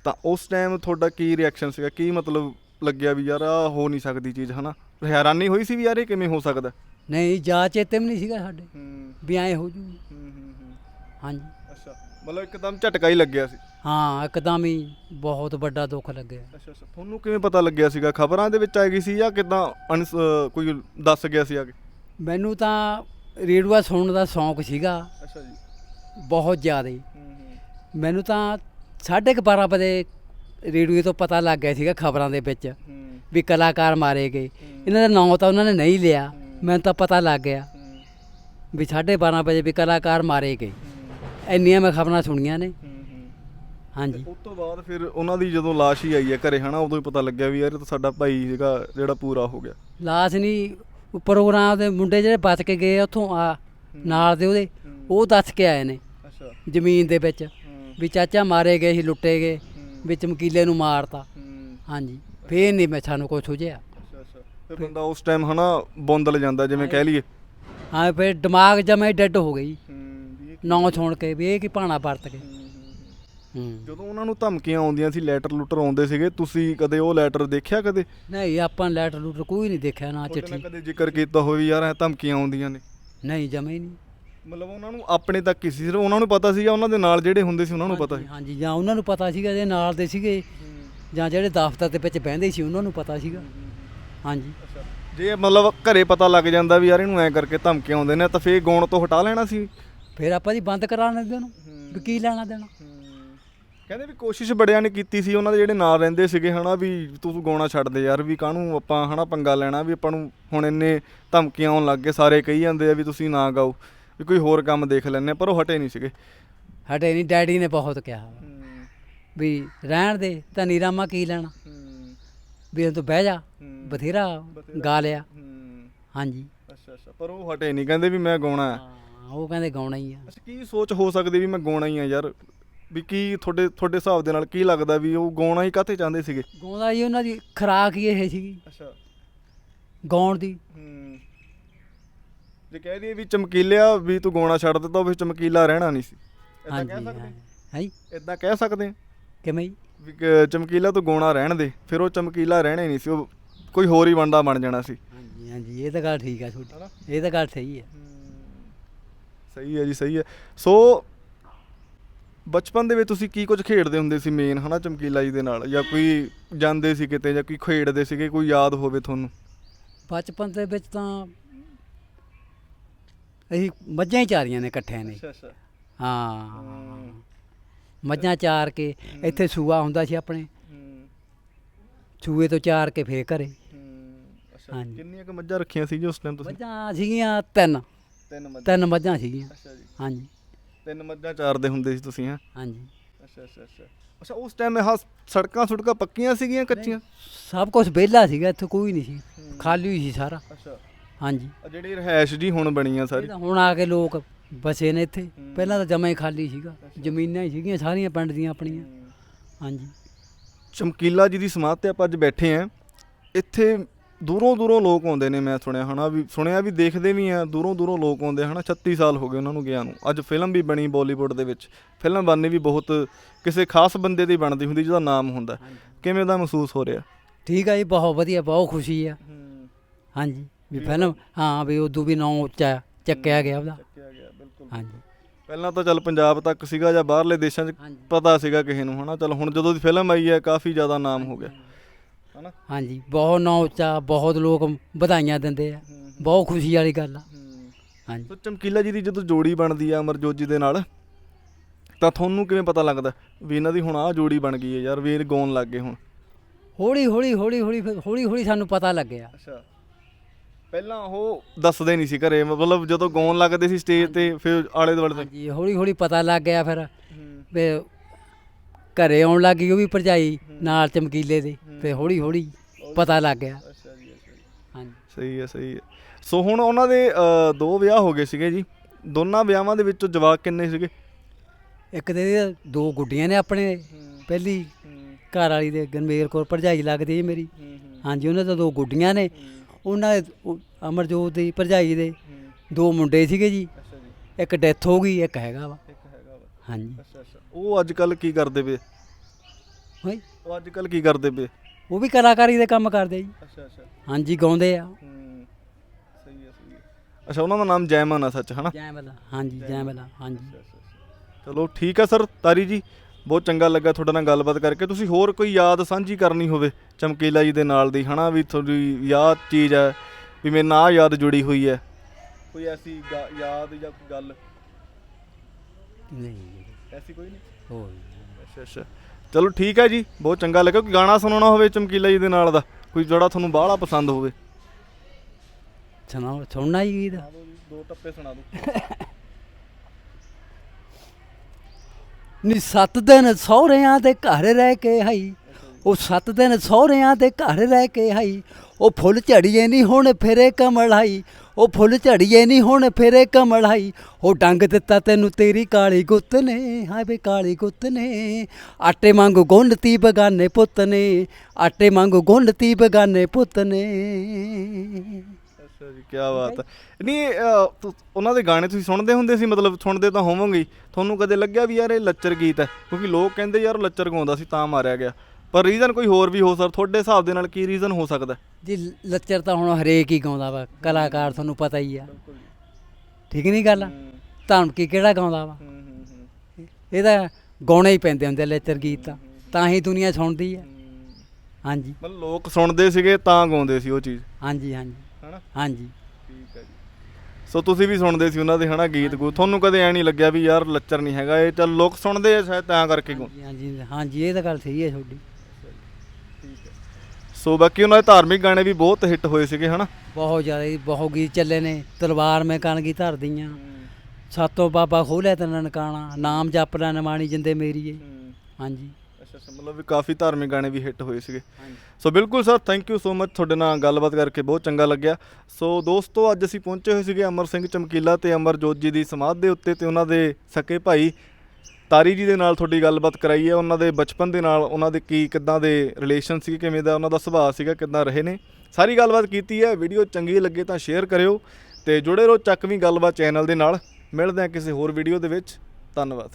ਤਾਂ ਉਸ ਟਾਈਮ ਤੁਹਾਡਾ ਕੀ ਰਿਐਕਸ਼ਨ ਸੀਗਾ? ਕੀ ਮਤਲਬ ਲੱਗਿਆ ਵੀ ਯਾਰ ਆ ਹੋ ਨਹੀਂ ਸਕਦੀ ਚੀਜ਼ ਹਨਾ? ਹੈਰਾਨੀ ਹੋਈ ਸੀ ਵੀ ਯਾਰ ਇਹ ਕਿਵੇਂ ਹੋ ਸਕਦਾ? ਨਹੀਂ ਜਾ ਚੇਤੇ ਵੀ ਨਹੀਂ ਸੀਗਾ ਸਾਡੇ। ਹੂੰ। ਵੀ ਐਂ ਹੋ ਜੂ ਹਾਂਜੀ। ਅੱਛਾ। ਮਤਲਬ ਇੱਕਦਮ ਝਟਕਾ ਹੀ ਲੱਗਿਆ ਸੀ। ਹਾਂ ਇੱਕਦਮ ਹੀ ਬਹੁਤ ਵੱਡਾ ਦੁੱਖ ਲੱਗਿਆ। ਅੱਛਾ ਅੱਛਾ। ਤੁਹਾਨੂੰ ਕਿਵੇਂ ਪਤਾ ਲੱਗਿਆ ਸੀਗਾ? ਖਬਰਾਂ ਦੇ ਵਿੱਚ ਆ ਗਈ ਸੀ ਜਾਂ ਕਿਦਾਂ ਕੋਈ ਦੱਸ ਗਿਆ ਸੀ ਆ ਕੇ? ਮੈਨੂੰ ਤਾਂ ਰੇਡੂਆ ਸੁਣਨ ਦਾ ਸ਼ੌਂਕ ਸੀਗਾ। ਅੱਛਾ ਜੀ। ਬਹੁਤ ਜ਼ਿਆਦਾ। ਮੈਨੂੰ ਤਾਂ 12:30 ਵਜੇ ਰੇਡੂਏ ਤੋਂ ਪਤਾ ਲੱਗ ਗਿਆ ਸੀਗਾ ਖਬਰਾਂ ਦੇ ਵਿੱਚ। ਵੀ ਕਲਾਕਾਰ ਮਾਰੇ ਗਏ। ਇਹਨਾਂ ਦਾ ਨਾਂ ਤਾਂ ਉਹਨਾਂ ਨੇ ਨਹੀਂ ਲਿਆ। ਮੈਨੂੰ ਤਾਂ ਪਤਾ ਲੱਗ ਗਿਆ ਵੀ 12:30 ਵਜੇ ਵੀ ਕਲਾਕਾਰ ਮਾਰੇ ਗਏ। ਇੰਨੀਆਂ ਮੈਂ ਖਬਰਾਂ ਸੁਣੀਆਂ ਨੇ। ਹਾਂਜੀ। ਉਸ ਤੋਂ ਬਾਅਦ ਫਿਰ ਉਹਨਾਂ ਦੀ ਜਦੋਂ ਲਾਸ਼ ਹੀ ਆਈ ਹੈ ਘਰੇ ਹਨਾ ਉਦੋਂ ਹੀ ਪਤਾ ਲੱਗਿਆ ਵੀ ਯਾਰ ਇਹ ਤਾਂ ਸਾਡਾ ਭਾਈ ਸੀਗਾ ਜਿਹੜਾ ਪੂਰਾ ਹੋ ਗਿਆ। ਲਾਸ਼ ਨਹੀਂ ਪ੍ਰੋਗਰਾਮ ਦੇ ਮੁੰਡੇ ਜਿਹੜੇ ਬਚ ਕੇ ਗਏ ਉੱਥੋਂ ਆ ਨਾਲ ਦੇ ਉਹਦੇ ਉਹ ਦੱਸ ਕੇ ਆਏ ਨੇ। ਅੱਛਾ। ਜ਼ਮੀਨ ਦੇ ਵਿੱਚ ਵੀ ਚਾਚਾ ਮਾਰੇ ਗਏ ਸੀ ਲੁੱਟੇ ਗਏ ਵੀ ਚਮਕੀਲੇ ਨੂੰ ਮਾਰਤਾ। ਹਾਂਜੀ। ਫੇਰ ਨਹੀਂ ਮੈਂ ਸਾਨੂੰ ਅੱਛਾ ਅੱਛਾ। ਫਿਰ ਬੰਦਾ ਉਸ ਟਾਈਮ ਹਨਾ ਬੁੰਦਲ ਜਾਂਦਾ ਜਿਵੇਂ ਕਹਿ ਲਈਏ। ਹਾਂ ਫਿਰ ਦਿਮਾਗ ਜਮੇ ਡੈੱਡ ਹੋ ਗਈ। ਨਾਂ ਸੁਣ ਕੇ ਵੀ ਇਹ ਕੀ ਭਾਣਾ ਵਰਤ ਕੇ। ਹੂੰ ਜਦੋਂ ਉਹਨਾਂ ਨੂੰ ਧਮਕੀਆਂ ਆਉਂਦੀਆਂ ਸੀ ਲੈਟਰ ਲੂਟਰ ਆਉਂਦੇ ਸੀਗੇ ਤੁਸੀਂ ਕਦੇ ਉਹ ਲੈਟਰ ਦੇਖਿਆ ਕਦੇ? ਨਹੀਂ ਆਪਾਂ ਲੈਟਰ ਲੂਟਰ ਕੋਈ ਨਹੀਂ ਦੇਖਿਆ ਨਾ ਤੁਹਾਡੇ ਨਾਲ ਚਿੱਠੀ ਕਦੇ ਜ਼ਿਕਰ ਕੀਤਾ ਹੋਵੇ ਯਾਰ ਇਹ ਧਮਕੀਆਂ ਆਉਂਦੀਆਂ ਨੇ। ਨਹੀਂ ਜਮੇ ਨਹੀਂ। ਮਤਲਬ ਉਹਨਾਂ ਨੂੰ ਆਪਣੇ ਤੱਕ ਹੀ ਸੀ ਸਿਰਫ ਉਹਨਾਂ ਨੂੰ ਪਤਾ ਸੀਗਾ ਉਹਨਾਂ ਦੇ ਨਾਲ ਜਿਹੜੇ ਹੁੰਦੇ ਸੀ ਉਹਨਾਂ ਨੂੰ ਪਤਾ ਸੀ। ਹਾਂਜੀ, ਹਾਂਜੀ ਜਾਂ ਉਹਨਾਂ ਨੂੰ ਪਤਾ ਸੀਗਾ ਇਹਦੇ ਨਾਲ ਦੇ ਸੀਗੇ। ਜਾਂ ਜਿਹੜੇ ਦਫ਼ਤਰ ਦੇ ਵਿੱਚ ਬਹਿੰਦੇ ਸੀ ਉਹਨਾਂ ਨੂੰ ਪਤਾ ਸੀਗਾ। ਹਾਂਜੀ। ਜੇ ਮਤਲਬ ਘਰੇ ਪਤਾ ਲੱਗ ਜਾਂਦਾ ਵੀ ਯਾਰ ਇਹਨੂੰ ਐ ਕਰਕੇ ਧਮਕੀਆਂ ਆਉਂਦੇ ਨੇ ਤਾਂ ਫੇਰ ਗਾਉਣ ਤੋਂ ਹਟਾ ਲੈਣਾ ਸੀ? ਫਿਰ ਆਪਾਂ ਜੀ ਬੰਦ ਕਰਾ ਲੈਂਦੇ ਉਹਨੂੰ ਵੀ ਕੀ ਲੈਣਾ ਦੇਣਾ। ਕਹਿੰਦੇ ਵੀ ਕੋਸ਼ਿਸ਼ ਬੜਿਆਂ ਨੇ ਕੀਤੀ ਸੀ ਉਹਨਾਂ ਦੇ ਜਿਹੜੇ ਨਾਲ ਰਹਿੰਦੇ ਸੀਗੇ ਹਨਾ ਵੀ ਤੂੰ ਗਾਉਣਾ ਛੱਡ ਦੇ ਯਾਰ ਵੀ ਕਾਹਨੂੰ ਆਪਾਂ ਹਨਾ ਪੰਗਾ ਲੈਣਾ ਵੀ ਆਪਾਂ ਨੂੰ ਹੁਣ ਇੰਨੇ ਧਮਕੀਆਂ ਆਉਣ ਲੱਗ ਗਏ ਸਾਰੇ ਕਹੀ ਜਾਂਦੇ ਆ ਵੀ ਤੁਸੀਂ ਨਾ ਗਾਓ ਵੀ ਕੋਈ ਹੋਰ ਕੰਮ ਦੇਖ ਲੈਣੇ ਪਰ ਉਹ ਹਟੇ ਨਹੀਂ ਸੀਗੇ। ਹਟੇ ਨਹੀਂ ਡੈਡੀ ਨੇ ਬਹੁਤ ਕਿਹਾ। ਵੀ ਰਹਿਣ ਦੇ ਧਨੀ ਰਾਮਾ ਕੀ ਲੈਣਾ? ਵੀ ਤੋਂ ਬਹਿ ਜਾ ਬਥੇਰਾ ਗਾ ਲਿਆ। ਹਾਂਜੀ। ਅੱਛਾ ਅੱਛਾ। ਪਰ ਉਹ ਹਟੇ ਨਹੀਂ ਕਹਿੰਦੇ ਵੀ ਮੈਂ ਗਾਉਣਾ ਹੈ। ਹਾਂ ਉਹ ਕਹਿੰਦੇ ਗਾਉਣਾ ਹੀ ਆ। ਅੱਛਾ ਕੀ ਸੋਚ ਹੋ ਸਕਦੀ ਵੀ ਮੈਂ ਗਾਉਣਾ ਹੀ ਆ ਯਾਰ? ਵੀ ਕੀ ਤੁਹਾਡੇ ਤੁਹਾਡੇ ਹਿਸਾਬ ਦੇ ਨਾਲ ਕੀ ਲੱਗਦਾ ਵੀ ਉਹ ਗਾਉਣਾ ਹੀ ਕਾਤੇ ਚਾਹੁੰਦੇ ਸੀਗੇ? ਗਾਉਂਦਾ ਜੀ ਉਹਨਾਂ ਦੀ ਖੁਰਾਕ ਹੀ ਇਹ ਸੀਗੀ। ਅੱਛਾ। ਗਾਉਣ ਦੀ। ਹੂੰ। ਜੇ ਕਹਿ ਦਈਏ ਵੀ ਚਮਕੀਲਿਆ ਵੀ ਤੂੰ ਗਾਉਣਾ ਛੱਡ ਦਿੱਤਾ ਉਹ ਫਿਰ ਚਮਕੀਲਾ ਰਹਿਣਾ ਨਹੀਂ ਸੀ। ਇਦਾਂ ਕਹਿ ਸਕਦੇ ਹੈ? ਇਦਾਂ ਕਹਿ ਸਕਦੇ ਹਾਂ? ਕਿਵੇਂ ਜੀ? ਵੀ ਕ- ਚਮਕੀਲਾ ਤੂੰ ਗਾਉਣਾ ਰਹਿਣ ਦੇ ਫਿਰ ਉਹ ਚਮਕੀਲਾ ਰਹਿਣਾ ਨਹੀਂ ਸੀ ਉਹ ਕੋਈ ਹੋਰ ਹੀ ਬੰਦਾ ਬਣ ਜਾਣਾ ਸੀ। ਹਾਂਜੀ ਹਾਂਜੀ ਇਹ ਤਾਂ ਗੱਲ ਠੀਕ ਹਨਾ? ਤੁਹਾਡੀ ਇਹ ਤਾਂ ਗੱਲ ਸਹੀ ਹੈ ਸਹੀ ਹੈ ਜੀ ਸਹੀ ਹੈ ਸੋ ਬਚਪਨ ਦੇ ਵਿੱਚ ਤੁਸੀਂ ਕੀ ਕੁਝ ਖੇਡਦੇ ਹੁੰਦੇ ਸੀ ਮੇਨ ਹਨਾ ਚਮਕੀਲਾ ਜੀ ਦੇ ਨਾਲ? ਜਾਂ ਕੋਈ ਜਾਂਦੇ ਸੀ ਕਿਤੇ ਜਾਂ ਕੋਈ ਖੇਡਦੇ ਸੀਗੇ ਕੋਈ ਯਾਦ ਹੋਵੇ ਤੁਹਾਨੂੰ? ਬਚਪਨ ਦੇ ਵਿੱਚ ਤਾਂ ਅਸੀਂ ਮੱਝਾਂ ਹੀ ਚਾਰੀਆਂ ਨੇ ਇਕੱਠਿਆਂ ਨੇ। ਅੱਛਾ ਹਾਂ। ਮੱਝਾਂ ਚਾਰ ਕੇ ਇੱਥੇ ਸੂਆ ਹੁੰਦਾ ਸੀ ਆਪਣੇ। ਸੂਏ ਤੋਂ ਚਾਰ ਕੇ ਫੇਰ ਘਰੇ। ਕਿੰਨੀਆਂ ਕੁ ਮੱਝਾਂ ਰੱਖੀਆਂ ਸੀ ਜੀ ਉਸ ਟਾਈਮ ਤੁਸੀਂ? ਮੱਝਾਂ ਸੀਗੀਆਂ ਤਿੰਨ। ਤਿੰਨ ਮੱਝਾਂ। ਤਿੰਨ ਮੱਝਾਂ ਸੀਗੀਆਂ। ਹਾਂਜੀ। ਤਿੰਨ ਮੱਝਾਂ ਚਾਰਦੇ ਹੁੰਦੇ ਸੀ ਤੁਸੀਂ ਹਾਂਜੀ। ਅੱਛਾ ਉਸ ਟਾਈਮ ਇਹ ਸੜਕਾਂ ਸੁੜਕਾਂ ਪੱਕੀਆਂ ਸੀਗੀਆਂ ਕੱਚੀਆਂ? ਸਭ ਕੁਝ ਵਿਹਲਾ ਸੀਗਾ ਇੱਥੇ ਕੋਈ ਨਹੀਂ ਸੀ। ਖਾਲੀ ਸੀ ਸਾਰਾ। ਅੱਛਾ। ਹਾਂਜੀ। ਜਿਹੜੀ ਰਹਿائش ਜੀ ਹੁਣ ਬਣੀਆਂ ਸਾਰੀ। ਹੁਣ ਆ ਕੇ ਲੋਕ ਬਸੇ ਨੇ ਇੱਥੇ ਪਹਿਲਾਂ ਤਾਂ ਜਮਾ ਹੀ ਖਾਲੀ ਸੀਗਾ ਜ਼ਮੀਨਾਂ ਹੀ ਸੀਗੀਆਂ ਸਾਰੀਆਂ ਪਿੰਡ ਦੀਆਂ ਆਪਣੀਆਂ। ਹਾਂਜੀ। ਚਮਕੀਲਾ ਜੀ ਦੀ ਸਮਾਧ ਤੇ ਆਪਾਂ ਅੱਜ ਬੈਠੇ ਆਂ। ਇੱਥੇ ਦੂਰੋਂ ਦੂਰੋਂ ਲੋਕ ਆਉਂਦੇ ਨੇ ਮੈਂ ਸੁਣਿਆ ਹਨਾ ਵੀ ਸੁਣਿਆ ਵੀ ਦੇਖਦੇ ਵੀ ਆ ਦੂਰੋਂ ਦੂਰੋਂ ਲੋਕ ਆਉਂਦੇ ਹਨਾ 36 ਸਾਲ ਹੋ ਗਏ ਉਹਨਾਂ ਨੂੰ ਗਿਆ ਨੂੰ। ਅੱਜ ਫਿਲਮ ਵੀ ਬਣੀ ਬਾਲੀਵੁੱਡ ਦੇ ਵਿੱਚ। ਫਿਲਮ ਬਣਨੀ ਵੀ ਬਹੁਤ ਕਿਸੇ ਖਾਸ ਬੰਦੇ ਦੀ ਬਣਦੀ ਹੁੰਦੀ ਜਿਹਦਾ ਨਾਮ ਹੁੰਦਾ। ਕਿਵੇਂ ਦਾ ਮਹਿਸੂਸ ਹੋ ਰਿਹਾ? ਠੀਕ ਆ ਜੀ ਬਹੁਤ ਵਧੀਆ ਬਹੁਤ ਖੁਸ਼ੀ ਆ। ਹਾਂਜੀ ਵੀ ਫਿਲਮ ਹਾਂ ਵੀ ਉਦੋਂ ਵੀ ਨਾਂ ਉੱਚਾ ਚੱਕਿਆ ਗਿਆ ਉਹਦਾ। ਚੱਕਿਆ ਗਿਆ। ਹਾਂਜੀ। ਪਹਿਲਾਂ ਤਾਂ ਚੱਲ ਪੰਜਾਬ ਤੱਕ ਸੀਗਾ ਜਾਂ ਬਾਹਰਲੇ ਦੇਸ਼ਾਂ 'ਚ ਹਾਂਜੀ। ਪਤਾ ਸੀਗਾ ਕਿਸੇ ਨੂੰ ਹਨਾ? ਚੱਲ ਹੁਣ ਜਦੋਂ ਦੀ ਫਿਲਮ ਆਈ ਹੈ ਕਾਫੀ ਜ਼ਿਆਦਾ ਨਾਮ ਹੋ ਗਿਆ। ਹਨਾ? ਹਾਂਜੀ ਬਹੁਤ ਨਾਂ ਉੱਚਾ ਬਹੁਤ ਲੋਕ ਵਧਾਈਆਂ ਦਿੰਦੇ ਆ। ਬਹੁਤ ਖੁਸ਼ੀ ਵਾਲੀ ਗੱਲ ਆ। ਹਾਂਜੀ। ਸੋ ਚਮਕੀਲਾ ਜੀ ਦੀ ਜਦੋਂ ਜੋੜੀ ਬਣਦੀ ਆ ਅਮਰਜੋਤ ਜੀ ਦੇ ਨਾਲ ਤਾਂ ਤੁਹਾਨੂੰ ਕਿਵੇਂ ਪਤਾ ਲੱਗਦਾ ਵੀ ਇਹਨਾਂ ਦੀ ਹੁਣ ਆਹ ਜੋੜੀ ਬਣ ਗਈ ਹੈ ਯਾਰ ਵੀ ਇਹ ਗਾਉਣ ਲੱਗ ਗਏ ਹੁਣ? ਹੌਲੀ ਹੌਲੀ ਹੌਲੀ ਹੌਲੀ ਫਿਰ ਹੌਲੀ ਹੌਲੀ ਸਾਨੂੰ ਪਤਾ ਲੱਗਿਆ। ਅੱਛਾ। ਪਹਿਲਾਂ ਉਹ ਦੱਸਦੇ ਨਹੀਂ ਸੀ ਘਰੇ ਮਤਲਬ ਜਦੋਂ ਗਾਉਣ ਲੱਗਦੇ ਸੀ ਸਟੇਜ ਤੇ ਫਿਰ ਆਲੇ ਦੁਆਲੇ ਤੱਕ। ਹਾਂਜੀ ਹੌਲੀ ਹੌਲੀ ਪਤਾ ਲੱਗ ਗਿਆ ਫਿਰ ਵੀ ਘਰੇ ਆਉਣ ਲੱਗ ਗਈ ਉਹ ਵੀ ਭਰਜਾਈ ਨਾਲ ਚਮਕੀਲੇ ਦੇ ਤੇ ਹੌਲੀ ਹੌਲੀ ਪਤਾ ਲੱਗ ਗਿਆ। ਅੱਛਾ ਜੀ ਅੱਛਾ ਜੀ। ਹਾਂਜੀ। ਸਹੀ ਹੈ ਸਹੀ ਹੈ। ਸੋ ਹੁਣ ਉਹਨਾਂ ਦੇ ਅ, ਦੋ ਵਿਆਹ ਹੋ ਗਏ ਸੀਗੇ ਜੀ। ਦੋਨਾਂ ਵਿਆਹਾਂ ਦੇ ਵਿੱਚੋਂ ਜਵਾਕ ਕਿੰਨੇ ਸੀਗੇ? ਇੱਕ ਦੇ ਦੋ ਗੁੱਡੀਆਂ ਨੇ ਆਪਣੇ ਪਹਿਲੀ ਘਰ ਵਾਲੀ ਦੇ ਗਨਮੇਰ ਕੋਲ ਭਰਜਾਈ ਲੱਗਦੀ ਹੈ ਮੇਰੀ। ਹਾਂਜੀ ਉਹਨਾਂ ਦੇ ਦੋ ਗੁੱਡੀਆਂ ਨੇ। ਉਹਨਾਂ ਦੇ ਉਹ ਅਮਰਜੋਤ ਦੀ ਭਰਜਾਈ ਦੇ ਦੋ ਮੁੰਡੇ ਸੀਗੇ ਜੀ। ਅੱਛਾ ਜੀ। ਇੱਕ ਡੈਥ ਹੋ ਗਈ ਇੱਕ ਹੈਗਾ ਵਾ। ਇੱਕ ਹੈਗਾ ਵਾ। ਹਾਂਜੀ। ਅੱਛਾ ਅੱਛਾ। ਉਹ ਅੱਜ ਕੱਲ ਕੀ ਕਰਦੇ ਪਏ? ਹਾਂਜੀ ਉਹ ਅੱਜ ਕੱਲ ਕੀ ਕਰਦੇ ਪਏ? ਉਹ ਵੀ ਕਲਾਕਾਰੀ ਦੇ ਕੰਮ ਕਰਦੇ ਜੀ। ਅੱਛਾ ਅੱਛਾ। ਹਾਂਜੀ ਗਾਉਂਦੇ ਆ। ਹੂੰ। ਸਹੀ ਹੈ ਸਹੀ ਹੈ ਅੱਛਾ ਉਹਨਾਂ ਦਾ ਨਾਮ ਜੈਮਨ ਆ ਸੱਚ ਹਨਾ? ਜੈ ਬਲਾ ਹਾਂਜੀ ਜੈ ਬਲਾ ਹਾਂਜੀ। ਚਲੋ ਠੀਕ ਹੈ ਸਰ ਤਾਰੀ ਜੀ। ਬਹੁਤ ਚੰਗਾ ਲੱਗਾ ਤੁਹਾਡੇ ਨਾਲ ਗੱਲਬਾਤ ਕਰਕੇ। ਤੁਸੀਂ ਹੋਰ ਕੋਈ ਯਾਦ ਸਾਂਝੀ ਕਰਨੀ ਹੋਵੇ ਚਮਕੀਲਾ ਜੀ ਦੇ ਨਾਲ ਦੀ ਹਨਾ ਵੀ ਤੁਹਾਡੀ ਯਾਦ ਚੀਜ਼ ਹੈ ਵੀ ਮੇਰੇ ਨਾਲ ਆਹ ਯਾਦ ਜੁੜੀ ਹੋਈ ਹੈ। ਕੋਈ ਐਸੀ ਯਾਦ ਜਾਂ ਕੋਈ ਗੱਲ? ਨਹੀਂ ਐਸੀ ਕੋਈ ਨਹੀਂ? ਹੋਰ ਅੱਛਾ ਅੱਛਾ। ਚਲੋ ਠੀਕ ਹੈ ਜੀ ਬਹੁਤ ਚੰਗਾ ਲੱਗਾ। ਕੋਈ ਗਾਣਾ ਸੁਣਾਉਣਾ ਹੋਵੇ ਚਮਕੀਲਾ ਜੀ ਦੇ ਨਾਲ ਦਾ? ਕੋਈ ਜਿਹੜਾ ਤੁਹਾਨੂੰ ਬਾਹਲਾ ਪਸੰਦ ਹੋਵੇ? ਸੁਣਾਓ ਸੁਣਨਾ ਹੀ ਗੀਤ। ਦੋ ਟੱਪੇ ਸੁਣਾ ਦਿਓ। ਨੀ ਸੱਤ ਦਿਨ ਸਹੁਰਿਆਂ ਦੇ ਘਰ ਰਹਿ ਕੇ ਆਈ। ਉਹ ਸੱਤ ਦਿਨ ਸਹੁਰਿਆਂ ਦੇ ਘਰ ਰਹਿ ਕੇ ਆਈ। ਉਹ ਫੁੱਲ ਝੜੀਏ ਨਹੀਂ ਹੁਣ ਫਿਰੇ ਕਮਲਾਈ। ਉਹ ਫੁੱਲ ਝੜੀਏ ਨਹੀਂ ਹੁਣ ਫਿਰੇ ਕਮਲਾਈ। ਉਹ ਡੰਗ ਦਿੱਤਾ ਤੈਨੂੰ ਤੇਰੀ ਕਾਲੀ ਗੁੱਤ ਨੇ। ਹਾਏ ਵੇ ਕਾਲੀ ਗੁੱਤ ਨੇ। ਆਟੇ ਵਾਂਗੂ ਗੁੰਨਤੀ ਬਗਾਨੇ ਪੁੱਤ ਨੇ। ਆਟੇ ਵਾਂਗੂ ਗੁੰਨਤੀ ਬਗਾਨੇ ਪੁੱਤ ਨੇ। ਅੱਛਾ ਜੀ ਕੀ ਬਾਤ ਹੈ। ਨਹੀਂ ਤੁ- ਉਹਨਾਂ ਦੇ ਗਾਣੇ ਤੁਸੀਂ ਸੁਣਦੇ ਹੁੰਦੇ ਸੀ ਮਤਲਬ ਸੁਣਦੇ ਤਾਂ ਹੋਵੋਗੇ ਹੀ। ਤੁਹਾਨੂੰ ਕਦੇ ਲੱਗਿਆ ਵੀ ਯਾਰ ਇਹ ਲੱਚਰ ਗੀਤ ਹੈ? ਕਿਉਂਕਿ ਲੋਕ ਕਹਿੰਦੇ ਯਾਰ ਉਹ ਲੱਚਰ ਗਾਉਂਦਾ ਸੀ ਤਾਂ ਮਾਰਿਆ ਗਿਆ। ਪਰ ਰੀਜ਼ਨ ਕੋਈ ਹੋਰ ਵੀ ਹੋ ਸਕਦਾ ਤੁਹਾਡੇ ਹਿਸਾਬ ਦੇ ਨਾਲ ਕੀ ਰੀਜ਼ਨ ਹੋ ਸਕਦਾ ਜੀ ਲੱਚਰ ਤਾਂ ਹੁਣ ਹਰੇਕ ਹੀ ਗਾਉਂਦਾ ਵਾ ਕਲਾਕਾਰ ਤੁਹਾਨੂੰ ਪਤਾ ਹੀ ਆ। ਠੀਕ ਨਹੀਂ ਗੱਲ? ਧਮਕੀ ਕਿਹੜਾ ਗਾਉਂਦਾ ਵਾ? ਇਹ ਤਾਂ ਗਾਉਣੇ ਹੀ ਪੈਂਦੇ ਹੁੰਦੇ ਲੱਚਰ ਗੀਤ ਤਾਂ। ਤਾਂ ਹੀ ਦੁਨੀਆ ਸੁਣਦੀ ਆ। ਹਾਂਜੀ। ਮਤਲਬ ਲੋਕ ਸੁਣਦੇ ਸੀਗੇ ਤਾਂ ਗਾਉਂਦੇ ਸੀ ਉਹ ਚੀਜ਼। ਹਾਂਜੀ ਹਾਂਜੀ। ਹਨਾ? ਹਾਂਜੀ। ਠੀਕ ਹੈ ਜੀ। ਸੋ ਤੁਸੀਂ ਵੀ ਸੁਣਦੇ ਸੀ ਉਹਨਾਂ ਦੇ ਹਨਾ ਗੀਤ ਗੂ ਤੁਹਾਨੂੰ ਕਦੇ ਐ ਨਹੀਂ ਲੱਗਿਆ ਵੀ ਯਾਰ ਲੱਚਰ ਨਹੀਂ ਹੈਗਾ ਇਹ ਚੱਲ ਲੋਕ ਸੁਣਦੇ ਆ ਸ਼ਾਇਦ ਤਾਂ ਕਰਕੇ ਹਾਂਜੀ, ਹਾਂਜੀ ਹਾਂਜੀ ਇਹ ਤਾਂ ਗੱਲ ਸਹੀ ਹੈ ਤੁਹਾਡੀ। ਸੋ ਬਾਕੀ ਉਹਨਾਂ ਦੇ ਧਾਰਮਿਕ ਗਾਣੇ ਵੀ ਬਹੁਤ ਹਿੱਟ ਹੋਏ ਸੀਗੇ ਹਨਾ। ਬਹੁਤ ਜ਼ਿਆਦਾ ਜੀ, ਬਹੁਤ ਗੀਤ ਚੱਲੇ ਨੇ। ਤਲਵਾਰ ਮੈਂ ਕਣਗੀ ਧਰਦੀਆਂ ਸਾਤੋਂ ਬਾਬਾ ਖੋਲਿਆ ਤੇ ਨਨਕਾਣਾ। ਨਾਮ ਜਪ ਲੈ ਨਮਾਣੀ ਜਿੰਦੇ ਮੇਰੀਏ। ਹਾਂਜੀ। ਅੱਛਾ ਅੱਛਾ ਮਤਲਬ ਵੀ ਕਾਫੀ ਧਾਰਮਿਕ ਗਾਣੇ ਵੀ ਹਿੱਟ ਹੋਏ ਸੀਗੇ। ਹਾਂਜੀ। ਸੋ ਬਿਲਕੁਲ sir thank you so much ਤੁਹਾਡੇ ਨਾਲ ਗੱਲਬਾਤ ਕਰਕੇ ਬਹੁਤ ਚੰਗਾ ਲੱਗਿਆ। ਸੋ ਦੋਸਤੋ ਅੱਜ ਅਸੀਂ ਪਹੁੰਚੇ ਹੋਏ ਸੀਗੇ ਅਮਰ ਸਿੰਘ ਚਮਕੀਲਾ ਤੇ ਅਮਰਜੋਤ ਜੀ ਦੀ ਸਮਾਧ ਦੇ ਉੱਤੇ ਤੇ ਉਹਨਾਂ ਦੇ ਸਕੇ ਭਾਈ ਤਾਰੀ ਜੀ ਦੇ ਨਾਲ ਤੁਹਾਡੀ ਗੱਲਬਾਤ ਕਰਾਈ ਹੈ। ਉਹਨਾਂ ਦੇ ਬਚਪਨ ਦੇ ਨਾਲ ਉਹਨਾਂ ਦੇ ਕੀ ਕਿੱਦਾਂ ਦੇ ਰਿਲੇਸ਼ਨ ਸੀ ਕਿਵੇਂ ਦਾ ਉਹਨਾਂ ਦਾ ਸੁਭਾਅ ਸੀਗਾ ਕਿੱਦਾਂ ਰਹੇ ਨੇ। ਸਾਰੀ ਗੱਲਬਾਤ ਕੀਤੀ ਹੈ। ਵੀਡੀਓ ਚੰਗੀ ਲੱਗੇ ਤਾਂ ਸ਼ੇਅਰ ਕਰਿਓ ਤੇ ਜੁੜੇ ਰਹੋ ਚੱਕਵੀਂ ਗੱਲਬਾਤ ਚੈਨਲ ਦੇ ਨਾਲ। ਮਿਲਦੇ ਹਾਂ ਕਿਸੇ ਹੋਰ ਵੀਡੀਓ ਦੇ ਵਿੱਚ। ਧੰਨਵਾਦ।